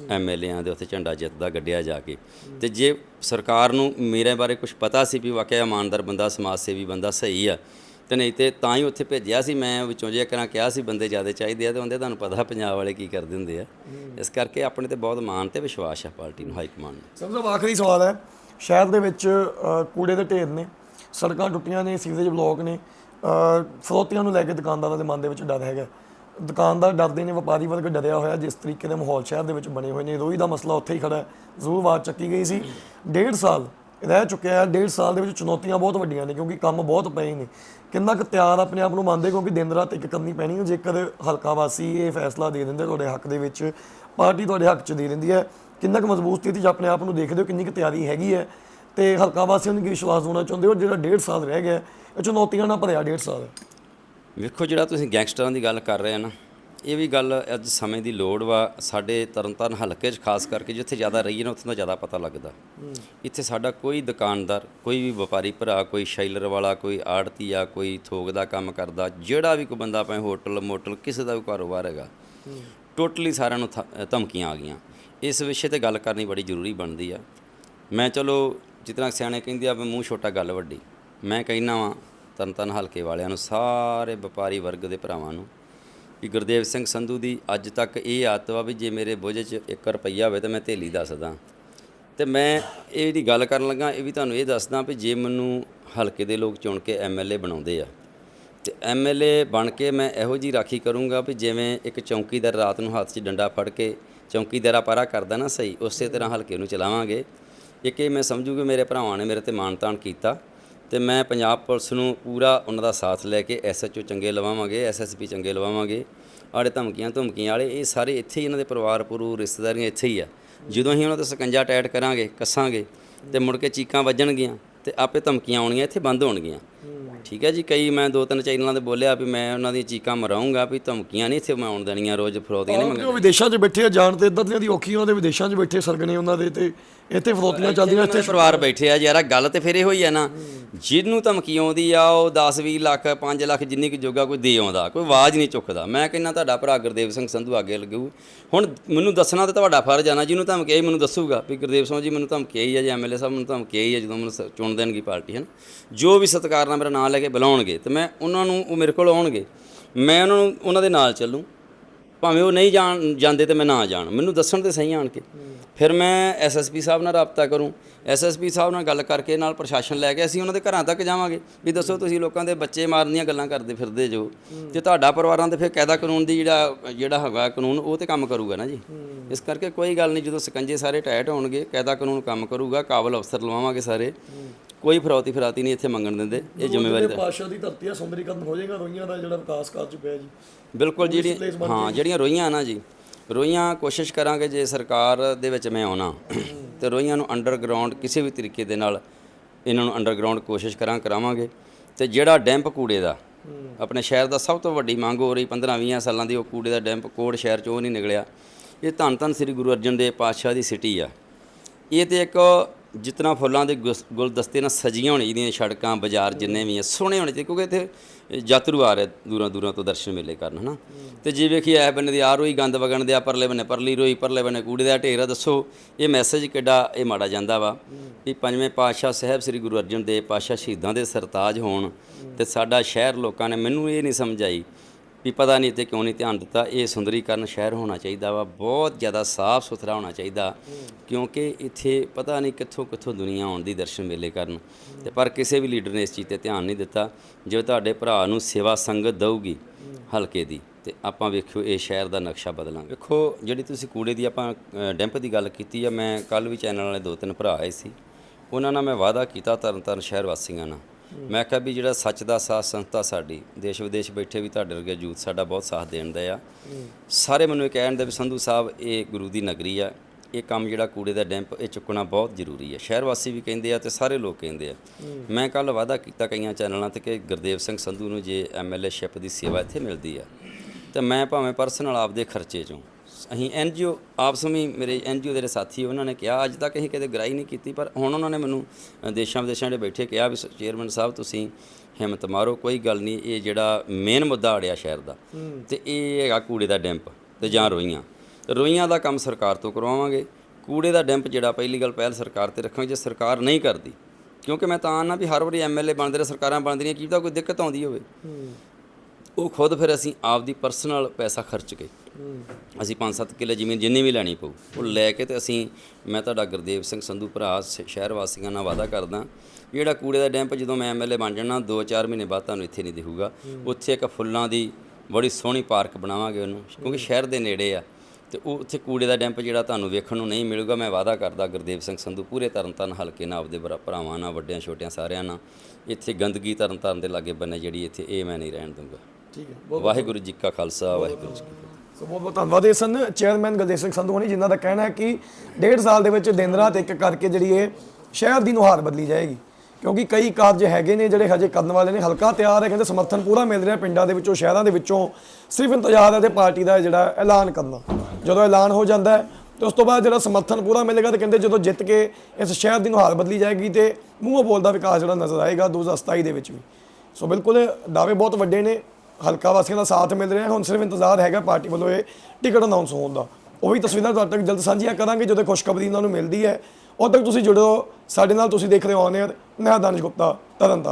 Speaker 2: ਐਮਐਲਏਆਂ ਦੇ ਉੱਥੇ ਝੰਡਾ ਜਿੱਤਦਾ ਗੱਡਿਆ ਜਾ ਕੇ। ਤੇ ਜੇ ਸਰਕਾਰ ਨੂੰ ਮੇਰੇ ਬਾਰੇ ਕੁਝ ਪਤਾ ਸੀ ਵੀ ਵਾਕਿਆ ਇਮਾਨਦਾਰ ਬੰਦਾ, ਸਮਾਜ ਸੇਵੀ ਬੰਦਾ ਸਹੀ ਆ ਤੇ ਨਹੀਂ ਤੇ ਤਾਂ ਹੀ ਉੱਥੇ ਭੇਜਿਆ ਸੀ ਮੈਂ ਵਿੱਚੋਂ ਜੇ ਕਰਾਂ ਕਿਹਾ ਸੀ ਬੰਦੇ ਜ਼ਿਆਦਾ ਚਾਹੀਦੇ ਆ ਤੇ ਉਹਦੇ ਤੁਹਾਨੂੰ ਪਤਾ ਪੰਜਾਬ ਵਾਲੇ ਕੀ ਕਰਦੇ ਹੁੰਦੇ ਆ। ਇਸ ਕਰਕੇ ਆਪਣੇ ਤੇ ਬਹੁਤ ਮਾਣ ਤੇ ਵਿਸ਼ਵਾਸ ਆ ਪਾਰਟੀ ਨੂੰ ਹਾਈ ਕਮਾਂਡ ਨੂੰ।
Speaker 1: ਸਭ ਤੋਂ ਆਖਰੀ ਸਵਾਲ ਹੈ ਸ਼ਹਿਰ ਦੇ ਵਿੱਚ ਕੂੜੇ ਦੇ ਢੇਰ ਨੇ ਸੜਕਾਂ ਟੁੱਟੀਆਂ ਨੇ ਸੀਵਰੇਜ ਬਲੌਕ ਨੇ ਫਰੋਤੀਆਂ ਨੂੰ ਲੈ ਕੇ ਦੁਕਾਨਦਾਰਾਂ ਦੇ ਮਨ ਦੇ ਵਿੱਚ ਡਰ ਹੈਗਾ। ਦੁਕਾਨਦਾਰ ਡਰਦੇ ਨੇ ਵਪਾਰੀ ਵਰਗ ਡਰਿਆ ਹੋਇਆ ਜਿਸ ਤਰੀਕੇ ਦੇ ਮਾਹੌਲ ਸ਼ਹਿਰ ਦੇ ਵਿੱਚ ਬਣੇ ਹੋਏ ਨੇ। ਰੋਈ ਦਾ ਮਸਲਾ ਉੱਥੇ ਹੀ ਖੜਾ ਹੈ ਜ਼ਰੂਰ ਬਾਤ ਚੱਕੀ ਗਈ ਸੀ। ਡੇਢ ਸਾਲ ਰਹਿ ਚੁੱਕਿਆ ਹੈ ਡੇਢ ਸਾਲ ਦੇ ਵਿੱਚ ਚੁਣੌਤੀਆਂ ਬਹੁਤ ਵੱਡੀਆਂ ਨੇ ਕਿਉਂਕਿ ਕੰਮ ਬਹੁਤ ਪਏ ਨੇ। ਕਿੰਨਾ ਕੁ ਤਿਆਰ ਆਪਣੇ ਆਪ ਨੂੰ ਮੰਨਦੇ ਕਿਉਂਕਿ ਦਿਨ ਰਾਤ ਇੱਕ ਕਰਨੀ ਪੈਣੀ ਹੈ, ਜੇਕਰ ਹਲਕਾ ਵਾਸੀ ਇਹ ਫੈਸਲਾ ਦੇ ਦਿੰਦੇ, ਤੁਹਾਡੇ ਹੱਕ ਦੇ ਵਿੱਚ ਪਾਰਟੀ ਤੁਹਾਡੇ ਹੱਕ 'ਚ ਦੇ ਦਿੰਦੀ ਹੈ। ਕਿੰਨਾ ਕੁ ਮਜ਼ਬੂਤ ਸਥਿਤੀ 'ਚ ਆਪਣੇ ਆਪ ਨੂੰ ਦੇਖਦੇ ਹੋ, ਕਿੰਨੀ ਕੁ ਤਿਆਰੀ ਹੈਗੀ ਹੈ। ਤੇ ਹਲਕਾ ਵਾਸੀਆਂ ਨੂੰ ਕੀ ਵਿਸ਼ਵਾਸ ਹੋਣਾ ਚਾਹੁੰਦੇ ਹੋ? ਜਿਹੜਾ ਡੇਢ ਸਾਲ ਰਹਿ ਗਿਆ, ਇਹ ਚੁਣੌਤੀਆਂ ਨਾਲ ਭਰਿਆ ਡੇਢ ਸਾਲ। ਹੈ
Speaker 2: ਵੇਖੋ ਜਿਹੜਾ ਤੁਸੀਂ ਗੈਂਗਸਟਰਾਂ ਦੀ ਗੱਲ ਕਰ ਰਹੇ ਆ ਨਾ ਇਹ ਵੀ ਗੱਲ ਅੱਜ ਸਮੇਂ ਦੀ ਲੋੜ ਵਾ ਸਾਡੇ ਤਰਨਤਾਰਨ ਹਲਕੇ 'ਚ ਖਾਸ ਕਰਕੇ ਜਿੱਥੇ ਜ਼ਿਆਦਾ ਰਹੀਏ ਨਾ ਉੱਥੋਂ ਦਾ ਜ਼ਿਆਦਾ ਪਤਾ ਲੱਗਦਾ। ਇੱਥੇ ਸਾਡਾ ਕੋਈ ਦੁਕਾਨਦਾਰ ਕੋਈ ਵੀ ਵਪਾਰੀ ਭਰਾ ਕੋਈ ਸ਼ੈਲਰ ਵਾਲਾ ਕੋਈ ਆੜਤੀ ਆ ਕੋਈ ਥੋਕ ਦਾ ਕੰਮ ਕਰਦਾ ਜਿਹੜਾ ਵੀ ਕੋਈ ਬੰਦਾ ਭਾਵੇਂ ਹੋਟਲ ਮੋਟਲ ਕਿਸੇ ਦਾ ਵੀ ਕਾਰੋਬਾਰ ਹੈਗਾ ਟੋਟਲੀ ਸਾਰਿਆਂ ਨੂੰ ਧਮਕੀਆਂ ਆ ਗਈਆਂ। ਇਸ ਵਿਸ਼ੇ ਤੇ ਗੱਲ ਕਰਨੀ ਬੜੀ ਜ਼ਰੂਰੀ ਬਣਦੀ ਆ। ਮੈਂ ਚਲੋ ਜਿਤਨਾ ਸਿਆਣੇ ਕਹਿੰਦੇ ਆ ਮੂੰਹ ਛੋਟਾ ਗੱਲ ਵੱਡੀ। ਮੈਂ ਕਹਿਣਾ ਵਾਂ ਤਨ ਤਨ ਹਲਕੇ ਵਾਲਿਆਂ ਨੂੰ ਸਾਰੇ ਵਪਾਰੀ ਵਰਗ ਦੇ ਭਰਾਵਾਂ ਨੂੰ ਕਿ ਗੁਰਦੇਵ ਸਿੰਘ ਸੰਧੂ ਦੀ ਅੱਜ ਤੱਕ ਇਹ ਆਦਤ ਵਾ ਵੀ ਜੇ ਮੇਰੇ ਬੋਝੇ 'ਚ 1 ਰੁਪਈਆ ਹੋਵੇ ਤਾਂ ਮੈਂ ਥੇਲੀ ਦੱਸਦਾ ਤੇ ਮੈਂ ਇਹ ਜਿਹੜੀ ਗੱਲ ਕਰਨ ਲੱਗਾ, ਇਹ ਵੀ ਤੁਹਾਨੂੰ ਇਹ ਦੱਸਦਾ ਵੀ ਜੇ ਮੈਨੂੰ ਹਲਕੇ ਦੇ ਲੋਕ ਚੁਣ ਕੇ ਐਮਐਲਏ ਬਣਾਉਂਦੇ ਆ, ਤੇ ਐਮਐਲਏ ਬਣ ਕੇ ਮੈਂ ਇਹੋ ਜੀ ਰਾਖੀ ਕਰੂੰਗਾ ਵੀ ਜਿਵੇਂ ਇੱਕ ਚੌਂਕੀਦਾਰ ਰਾਤ ਨੂੰ ਹੱਥ 'ਚ ਡੰਡਾ ਫੜ ਕੇ ਚੌਂਕੀਦਾਰਾ ਪਾਰਾ ਕਰਦਾ ਨਾ ਸਹੀ, ਉਸੇ ਤਰ੍ਹਾਂ ਹਲਕੇ ਨੂੰ ਚਲਾਵਾਂਗੇ। ਇੱਕ ਇਹ ਮੈਂ ਸਮਝੂ ਕਿ ਮੇਰੇ ਭਰਾਵਾਂ ਨੇ ਮੇਰੇ ਤੇ ਮਾਣ ਤਾਣ ਕੀਤਾ ਤੇ ਮੈਂ ਪੰਜਾਬ ਪੁਲਿਸ ਨੂੰ ਪੂਰਾ ਉਹਨਾਂ ਦਾ ਸਾਥ ਲੈ ਕੇ ਐਸਐਚਓ ਚੰਗੇ ਲਵਾਵਾਂਗੇ ਐਸਐਸਪੀ ਚੰਗੇ ਲਵਾਵਾਂਗੇ। ਆੜੇ ਧਮਕੀਆਂ ਧਮਕੀਆਂ ਵਾਲੇ ਇਹ ਸਾਰੇ ਇੱਥੇ ਹੀ ਇਹਨਾਂ ਦੇ ਪਰਿਵਾਰ ਪਰੂ ਰਿਸ਼ਤੇਦਾਰੀਆਂ ਇੱਥੇ ਹੀ ਆ। ਜਦੋਂ ਅਸੀਂ ਉਹਨਾਂ ਦਾ ਸਕੰਜਾ ਟਾਈਟ ਕਰਾਂਗੇ ਕੱਸਾਂਗੇ ਤੇ ਮੁੜ ਕੇ ਚੀਕਾਂ ਵੱਜਣਗੀਆਂ ਤੇ ਆਪੇ ਧਮਕੀਆਂ ਆਉਣਗੀਆਂ ਇੱਥੇ ਬੰਦ ਹੋਣਗੀਆਂ। ਠੀਕ ਹੈ ਜੀ ਕਈ ਮੈਂ ਦੋ ਤਿੰਨ ਚੈਨਲਾਂ ਤੇ ਬੋਲਿਆ ਵੀ ਮੈਂ ਉਹਨਾਂ ਦੀਆਂ ਚੀਕਾਂ ਮਰਾਉਂਗਾ ਵੀ ਧਮਕੀਆਂ ਨਹੀਂ ਇੱਥੇ ਮੈਂ ਆਉਣ ਦੇਣੀਆਂ ਰੋਜ਼ ਫਰੋਦੀਆਂ ਨਹੀਂ
Speaker 1: ਕਿਉਂਕਿ ਉਹ ਵਿਦੇਸ਼ਾਂ 'ਚ ਬੈਠੇ ਆ ਜਾਣ ਤੇ ਇਦਾਂ ਦੀਆਂ ਦੀ ਔਖੀ ਉਹਨਾਂ ਦੇ ਵਿਦੇਸ਼ਾਂ 'ਚ ਬੈਠੇ ਸਰਗਣੇ ਉਹਨਾਂ ਦੇ ਤੇ ਇੱਥੇ ਫਰੋਤੀਆਂ ਚੱਲਦੀਆਂ
Speaker 2: ਇੱਥੇ ਪਰਿਵਾਰ ਬੈਠੇ ਆ ਯਾਰਾ ਗੱਲ ਤੇ ਫਿਰ ਇਹੋ ਹੀ ਆ ਨਾ। ਜਿਹਨੂੰ ਧਮਕੀ ਆਉਂਦੀ ਆ ਉਹ 10 20 ਲੱਖ 5 ਲੱਖ ਜਿੰਨੀ ਕੁ ਜੋਗਾ ਕੋਈ ਦੇ ਆਉਂਦਾ ਕੋਈ ਆਵਾਜ਼ ਨਹੀਂ ਚੁੱਕਦਾ। ਮੈਂ ਕਹਿੰਦਾ ਤੁਹਾਡਾ ਭਰਾ ਗੁਰਦੇਵ ਸਿੰਘ ਸੰਧੂ ਅੱਗੇ ਲੱਗੂ। ਹੁਣ ਮੈਨੂੰ ਦੱਸਣਾ ਤੇ ਤੁਹਾਡਾ ਫਰਜ਼ ਆ ਨਾ ਜਿਹਨੂੰ ਧਮਕੀ ਆਈ ਮੈਨੂੰ ਦੱਸੂਗਾ ਵੀ ਗੁਰਦੇਵ ਸਿੰਘ ਜੀ ਮੈਨੂੰ ਧਮਕੀ ਆਈ ਆ ਜਾਂ ਐਮਐਲਏ ਸਾਹਿਬ ਮੈਨੂੰ ਧਮਕੀ ਆਈ ਆ ਜਦੋਂ ਮੈਨੂੰ ਚੁਣ ਦੇਣਗੀ ਪਾਰਟੀ ਹਨ ਜੋ ਵੀ ਸਤਿਕਾਰ ਨਾਲ ਮੇਰਾ ਨਾਮ ਲੈ ਕੇ ਬੁਲਾਉਣਗੇ ਤੇ ਮੈਂ ਉਹਨਾਂ ਨੂੰ ਉਹ ਮੇਰੇ ਕੋਲ ਆਉਣਗੇ। ਮੈਂ ਉਹਨਾਂ ਨੂੰ ਉਹਨਾਂ ਦੇ ਨਾਲ ਚੱਲੂ। ਭਾਵੇਂ ਉਹ ਨਹੀਂ ਜਾਣ, ਜਾਂਦੇ ਤੇ ਮੈਂ ਨਾ ਜਾਣ। ਮੈਨੂੰ ਦੱਸਣ ਤੇ ਸਹੀ ਆਣ ਕੇ। ਫਿਰ ਮੈਂ ਐਸਐਸਪੀ ਸਾਹਿਬ ਨਾਲ ਰਾਬਤਾ ਕਰੂੰ। ਐਸਐਸਪੀ ਸਾਹਿਬ ਨਾਲ ਗੱਲ ਕਰਕੇ ਨਾਲ ਪ੍ਰਸ਼ਾਸਨ ਲੈ ਕੇ ਅਸੀਂ ਉਹਨਾਂ ਦੇ ਘਰਾਂ ਤੱਕ ਜਾਵਾਂਗੇ। ਵੀ ਦੱਸੋ ਤੁਸੀਂ ਲੋਕਾਂ ਦੇ ਬੱਚੇ ਮਾਰਨ ਦੀਆਂ ਗੱਲਾਂ ਕਰਦੇ ਫਿਰਦੇ ਜੋ। ਤੇ ਤੁਹਾਡਾ ਪਰਿਵਾਰਾਂ ਤੇ ਫਿਰ ਕਾਇਦਾ ਕਾਨੂੰਨ ਦੀ ਜਿਹੜਾ ਜਿਹੜਾ ਹੈਗਾ ਕਾਨੂੰਨ, ਉਹ ਤੇ ਕੰਮ ਕਰੂਗਾ ਨਾ ਜੀ। ਇਸ ਕਰਕੇ ਕੋਈ ਗੱਲ ਨਹੀਂ, ਜਦੋਂ ਸਕੰਜੇ ਸਾਰੇ ਟਾਈਟ ਹੋਣਗੇ ਕਾਇਦਾ ਕਾਨੂੰਨ ਕੰਮ ਕਰੂਗਾ, ਕਾਬਲ ਅਫਸਰ ਲਵਾਵਾਂਗੇ ਸਾਰੇ। ਕੋਈ ਫਰੌਤੀ ਫਰਾਤੀ ਨਹੀਂ ਇੱਥੇ ਮੰਗਣ ਦਿੰਦੇ ਇਹ ਜ਼ਿੰਮੇਵਾਰੀ ਦਾ
Speaker 1: ਪਾਸ਼ਾ ਦੀ ਧਰਤੀ ਆ ਸੁੰਦਰੀਕਰਨ ਹੋ ਜਾਏਗਾ ਰੋਈਆਂ ਦਾ ਜਿਹੜਾ ਵਿਕਾਸ ਕਾਰਜ ਪਿਆ ਜੀ।
Speaker 2: ਬਿਲਕੁਲ ਜਿਹੜੀਆਂ ਹਾਂ ਜਿਹੜੀਆਂ ਰੋਈਆਂ ਨਾ ਜੀ ਰੋਈਆਂ ਕੋਸ਼ਿਸ਼ ਕਰਾਂਗੇ ਜੇ ਸਰਕਾਰ ਦੇ ਵਿੱਚ ਮੈਂ ਆਉਣਾ ਤੇ ਰੋਈਆਂ ਨੂੰ ਅੰਡਰਗਰਾਉਂਡ ਕਿਸੇ ਵੀ ਤਰੀਕੇ ਦੇ ਨਾਲ ਇਹਨਾਂ ਨੂੰ ਅੰਡਰਗਰਾਉਂਡ ਕੋਸ਼ਿਸ਼ ਕਰਾਂ ਕਰਾਵਾਂਗੇ। ਤੇ ਜਿਹੜਾ ਡੈਂਪ ਕੂੜੇ ਦਾ ਆਪਣੇ ਸ਼ਹਿਰ ਦਾ ਸਭ ਤੋਂ ਵੱਡੀ ਮੰਗ ਹੋ ਰਹੀ 15 20 ਸਾਲਾਂ ਦੀ ਉਹ ਕੂੜੇ ਦਾ ਡੈਂਪ ਕੋੜ ਸ਼ਹਿਰ ਚੋਂ ਨਹੀਂ ਨਿਕਲਿਆ। ਇਹ ਧੰਨ ਧੰਨ ਸ੍ਰੀ ਗੁਰੂ ਅਰਜਨ ਦੇਵ ਪਾਤਸ਼ਾਹ ਦੀ ਸਿਟੀ ਆ। ਇਹ ਤੇ ਇੱਕ ਜਿਤਨਾ ਫੁੱਲਾਂ ਦੇ ਗੁਸ- ਗੁਲਦਸਤੇ ਨਾਲ ਸਜੀਆਂ ਹੋਣੀ ਜਿਹੜੀਆਂ ਸੜਕਾਂ, ਬਾਜ਼ਾਰ ਜਿੰਨੇ ਵੀ ਆ, ਸੋਹਣੇ ਹੋਣੇ ਚਾਹੀਦੇ ਕਿਉਂਕਿ ਇੱਥੇ ਯਾਤਰੂ ਆ ਰਹੇ ਦੂਰਾਂ ਦੂਰਾਂ ਤੋਂ ਦਰਸ਼ਨ ਮੇਲੇ ਕਰਨ, ਹਨਾ? ਤੇ ਜੇ ਵੇਖੀ ਐ ਬੰਨੇ ਦੀ ਆ ਰੋਈ ਗੰਦ ਵਗਣ ਦੇ ਆ ਪਰਲੇ ਬੰਨੇ ਪਰਲੀ ਰੋਈ, ਪਰਲੇ ਬੰਨੇ ਕੂੜੇ ਦਾ ਢੇਰ ਆ, ਦੱਸੋ, ਇਹ ਮੈਸੇਜ ਕਿੱਡਾ, ਇਹ ਮਾੜਾ ਜਾਂਦਾ ਵਾ ਵੀ ਪੰਜਵੇਂ ਪਾਤਸ਼ਾਹ ਸਾਹਿਬ ਸ੍ਰੀ ਗੁਰੂ ਅਰਜਨ ਦੇਵ ਪਾਤਸ਼ਾਹ ਸ਼ਹੀਦਾਂ ਦੇ ਸਰਤਾਜ ਹੋਣ ਤੇ ਸਾਡਾ ਸ਼ਹਿਰ ਲੋਕਾਂ ਨੇ ਮੈਨੂੰ ਇਹ ਨਹੀਂ ਸਮਝਾਈ ਵੀ ਪਤਾ ਨਹੀਂ ਇੱਥੇ ਕਿਉਂ ਨਹੀਂ ਧਿਆਨ ਦਿੱਤਾ। ਇਹ ਸੁੰਦਰੀਕਰਨ ਸ਼ਹਿਰ ਹੋਣਾ ਚਾਹੀਦਾ ਵਾ, ਬਹੁਤ ਜ਼ਿਆਦਾ ਸਾਫ਼ ਸੁਥਰਾ ਹੋਣਾ ਚਾਹੀਦਾ, ਕਿਉਂਕਿ ਇੱਥੇ ਪਤਾ ਨਹੀਂ ਕਿੱਥੋਂ ਕਿੱਥੋਂ ਦੁਨੀਆ ਆਉਣ ਦੀ ਦਰਸ਼ਨ ਮੇਲੇ ਕਰਨ। ਤੇ ਪਰ ਕਿਸੇ ਵੀ ਲੀਡਰ ਨੇ ਇਸ ਚੀਜ਼ ਤੇ ਧਿਆਨ ਨਹੀਂ ਦਿੱਤਾ ਜੇ ਤੁਹਾਡੇ ਭਰਾ ਨੂੰ ਸੇਵਾ ਸੰਗਤ ਦਊਗੀ ਹਲਕੇ ਦੀ, ਤੇ ਆਪਾਂ ਵੇਖਿਓ ਇਹ ਸ਼ਹਿਰ ਦਾ ਨਕਸ਼ਾ ਬਦਲਾਂਗੇ। ਵੇਖੋ, ਜਿਹੜੀ ਤੁਸੀਂ ਕੂੜੇ ਦੀ ਆਪਾਂ ਡੈਂਪ ਦੀ ਗੱਲ ਕੀਤੀ ਆ, ਮੈਂ ਕੱਲ ਵੀ ਚੈਨਲ ਵਾਲੇ ਦੋ ਤਿੰਨ ਭਰਾ ਆਏ ਸੀ, ਉਹਨਾਂ ਨਾਲ ਮੈਂ ਵਾਅਦਾ ਕੀਤਾ ਤਰਨਤਾਰਨ ਸ਼ਹਿਰ ਵਾਸੀਆਂ ਨਾਲ। ਮੈਂ ਕਿਹਾ ਵੀ ਜਿਹੜਾ ਸੱਚ ਦਾ ਸਾਥ ਸੰਸਥਾ ਸਾਡੀ, ਦੇਸ਼ ਵਿਦੇਸ਼ ਬੈਠੇ ਵੀ ਤੁਹਾਡੇ ਵਰਗੇ ਯੂਥ ਸਾਡਾ ਬਹੁਤ ਸਾਥ ਦੇਣ ਦੇ ਆ। ਸਾਰੇ ਮੈਨੂੰ ਇਹ ਕਹਿਣ ਦੇ ਵੀ ਸੰਧੂ ਸਾਹਿਬ, ਇਹ ਗੁਰੂ ਦੀ ਨਗਰੀ ਆ। ਇਹ ਕੰਮ ਜਿਹੜਾ ਕੂੜੇ ਦਾ ਡੈਂਪ, ਇਹ ਚੁੱਕਣਾ ਬਹੁਤ ਜ਼ਰੂਰੀ ਹੈ ਸ਼ਹਿਰ ਵਾਸੀ ਵੀ ਕਹਿੰਦੇ ਆ ਤੇ ਸਾਰੇ ਲੋਕ ਕਹਿੰਦੇ ਆ। ਮੈਂ ਕੱਲ ਵਾਅਦਾ ਕੀਤਾ ਕਈਆਂ ਚੈਨਲਾਂ ਤੇ ਕਿ ਗੁਰਦੇਵ ਸਿੰਘ ਸੰਧੂ ਨੂੰ ਜੇ ਐਮਐਲਏ ਸ਼ਿਪ ਦੀ ਸੇਵਾ ਇੱਥੇ ਮਿਲਦੀ ਆ, ਤੇ ਮੈਂ ਭਾਵੇਂ ਪਰਸਨਲ ਆਪਦੇ ਖਰਚੇ ਚੋਂ ਅਸੀਂ ਐਨਜੀਓ ਆਪਸ ਵਿੱਚ ਮੇਰੇ ਐਨਜੀਓ ਦੇ ਸਾਥੀ ਉਹਨਾਂ ਨੇ ਕਿਹਾ ਅੱਜ ਤੱਕ ਅਸੀਂ ਕਦੇ ਗ੍ਰਾਈ ਨਹੀਂ ਕੀਤੀ ਪਰ ਹੁਣ ਉਹਨਾਂ ਨੇ ਮੈਨੂੰ ਦੇਸ਼ਾਂ ਵਿਦੇਸ਼ਾਂ ਦੇ ਬੈਠੇ ਕਿਹਾ ਵੀ ਚੇਅਰਮੈਨ ਸਾਹਿਬ ਤੁਸੀਂ ਹਿੰਮਤ ਮਾਰੋ ਕੋਈ ਗੱਲ ਨਹੀਂ ਇਹ ਜਿਹੜਾ ਮੇਨ ਮੁੱਦਾ ਅੜਿਆ ਸ਼ਹਿਰ ਦਾ ਤੇ ਇਹ ਹੈਗਾ ਕੂੜੇ ਦਾ ਡੈਂਪ ਤੇ ਜਾਂ ਰੋਈਆਂ। ਰੋਈਆਂ ਦਾ ਕੰਮ ਸਰਕਾਰ ਤੋਂ ਕਰਵਾਵਾਂਗੇ। ਕੂੜੇ ਦਾ ਡੈਂਪ ਜਿਹੜਾ ਪਹਿਲੀ ਗੱਲ ਪਹਿਲ ਸਰਕਾਰ ਤੇ ਰੱਖਾਂਗੇ ਜੇ ਸਰਕਾਰ ਨਹੀਂ ਕਰਦੀ ਕਿਉਂਕਿ ਮੈਂ ਤਾਂ ਨਾ ਵੀ ਹਰ ਵਾਰੀ ਐਮਐਲਏ ਬਣਦੇ ਰਹੇ ਸਰਕਾਰਾਂ ਬਣਦੀਆਂ ਕੀ ਪਤਾ ਕੋਈ ਦਿੱਕਤ ਆਉਂਦੀ ਹੋਵੇ। ਉਹ ਖੁਦ ਫਿਰ ਅਸੀਂ ਆਪਦੀ ਪਰਸਨਲ ਪੈਸਾ ਖਰਚ ਕੇ ਅਸੀਂ 5-7 ਕਿੱਲੇ ਜ਼ਮੀਨ ਜਿੰਨੀ ਵੀ ਲੈਣੀ ਪਊ ਉਹ ਲੈ ਕੇ ਤੇ ਅਸੀਂ ਮੈਂ ਤੁਹਾਡਾ ਗੁਰਦੇਵ ਸਿੰਘ ਸੰਧੂ ਭਰਾ ਸ਼- ਸ਼ਹਿਰ ਵਾਸੀਆਂ ਨਾਲ ਵਾਅਦਾ ਕਰਦਾ ਵੀ ਜਿਹੜਾ ਕੂੜੇ ਦਾ ਡੈਂਪ ਜਦੋਂ ਮੈਂ ਐਮਐਲਏ ਬਣ ਜਾਣਾ 2-4 ਮਹੀਨੇ ਬਾਅਦ ਤੁਹਾਨੂੰ ਇੱਥੇ ਨਹੀਂ ਦਿਖੂਗਾ। ਉੱਥੇ ਇੱਕ ਫੁੱਲਾਂ ਦੀ ਬੜੀ ਸੋਹਣੀ ਪਾਰਕ ਬਣਾਵਾਂਗੇ ਉਹਨੂੰ ਕਿਉਂਕਿ ਸ਼ਹਿਰ ਦੇ ਨੇੜੇ ਆ ਤੇ ਉਹ ਉੱਥੇ ਕੂੜੇ ਦਾ ਡੈਂਪ ਜਿਹੜਾ ਤੁਹਾਨੂੰ ਵੇਖਣ ਨੂੰ ਨਹੀਂ ਮਿਲੂਗਾ ਮੈਂ ਵਾਅਦਾ ਕਰਦਾ ਗੁਰਦੇਵ ਸਿੰਘ ਸੰਧੂ ਪੂਰੇ ਤਰਨਤਾਰਨ ਹਲਕੇ ਨਾਲ ਆਪਦੇ ਭਰਾ- ਭਰਾਵਾਂ ਨਾਲ ਵੱਡਿਆਂ ਛੋਟਿਆਂ ਸਾਰਿਆਂ ਨਾਲ ਇੱਥੇ ਗੰਦਗੀ ਤਰਨਤਾਰਨ ਦੇ ਲਾਗੇ ਬੰਨੇ ਜਿਹੜੀ ਇੱਥੇ ਇਹ ਮੈਂ ਨਹੀਂ ਰਹਿਣ ਦੂੰਗਾ
Speaker 1: ਠੀਕ ਹੈ
Speaker 2: ਵਾਹਿਗੁਰੂ ਜੀ ਕਾ ਖਾਲਸਾ ਵਾਹਿਗੁਰੂ ਜੀ ਕੀ ਫਤਿਹ।
Speaker 1: ਸੋ ਬਹੁਤ ਬਹੁਤ ਧੰਨਵਾਦ ਇਹ ਸਨ ਚੇਅਰਮੈਨ ਗੁਰਦੇਵ ਸਿੰਘ ਸੰਧੂ ਹੋਣੀ ਜਿਨ੍ਹਾਂ ਦਾ ਕਹਿਣਾ ਹੈ ਕਿ ਡੇਢ ਸਾਲ ਦੇ ਵਿੱਚ ਦਿਨ ਰਾਤ ਇੱਕ ਕਰਕੇ ਜਿਹੜੀ ਇਹ ਸ਼ਹਿਰ ਦੀ ਨੁਹਾਰ ਬਦਲੀ ਜਾਏਗੀ। ਕਿਉਂਕਿ ਕਈ ਕਾਰਜ ਹੈਗੇ ਨੇ ਜਿਹੜੇ ਹਜੇ ਕਰਨ ਵਾਲੇ ਨੇ ਹਲਕਾ ਤਿਆਰ ਹੈ ਕਹਿੰਦੇ ਸਮਰਥਨ ਪੂਰਾ ਮਿਲ ਰਿਹਾ ਪਿੰਡਾਂ ਦੇ ਵਿੱਚੋਂ ਸ਼ਹਿਰਾਂ ਦੇ ਵਿੱਚੋਂ। ਸਿਰਫ ਇੰਤਜ਼ਾਰ ਹੈ ਤੇ ਪਾਰਟੀ ਦਾ ਜਿਹੜਾ ਐਲਾਨ ਕਰਨਾ ਜਦੋਂ ਐਲਾਨ ਹੋ ਜਾਂਦਾ ਹੈ ਤੇ ਉਸ ਤੋਂ ਬਾਅਦ ਜਿਹੜਾ ਸਮਰਥਨ ਪੂਰਾ ਮਿਲੇਗਾ ਤੇ ਕਹਿੰਦੇ ਜਦੋਂ ਜਿੱਤ ਕੇ ਇਸ ਸ਼ਹਿਰ ਦੀ ਨੁਹਾਰ ਬਦਲੀ ਜਾਏਗੀ ਤੇ ਮੂੰਹੋਂ ਬੋਲਦਾ ਵਿਕਾਸ ਜਿਹੜਾ ਨਜ਼ਰ ਆਏਗਾ 2027 ਦੇ ਵਿੱਚ ਵੀ। ਸੋ ਬਿਲਕੁਲ ਦਾਅਵੇ ਬਹੁਤ ਵੱਡੇ ਨੇ। ਹਲਕਾ ਵਾਸੀਆਂ ਦਾ ਸਾਥ ਮਿਲ ਰਿਹਾ ਹੁਣ ਸਿਰਫ ਇੰਤਜ਼ਾਰ ਹੈਗਾ ਪਾਰਟੀ ਵੱਲੋਂ ਇਹ ਟਿਕਟ ਅਨਾਉਂਸ ਹੋਣ ਦਾ। ਉਹ ਵੀ ਤਸਵੀਰਾਂ ਤੁਹਾਡੇ ਤੱਕ ਜਲਦ ਸਾਂਝੀਆਂ ਕਰਾਂਗੇ, ਜਦੋਂ ਖੁਸ਼ਖਬਰੀ ਇਹਨਾਂ ਨੂੰ ਮਿਲਦੀ ਹੈ। ਉਦੋਂ ਤੱਕ ਤੁਸੀਂ ਜੁੜੋ ਸਾਡੇ ਨਾਲ, ਤੁਸੀਂ ਦੇਖ ਰਹੇ ਹੋ ਆਨ ਮੈਂ ਦਾਨਿਸ਼ ਗੁਪਤਾ ਤਰਨਤਾਰਨ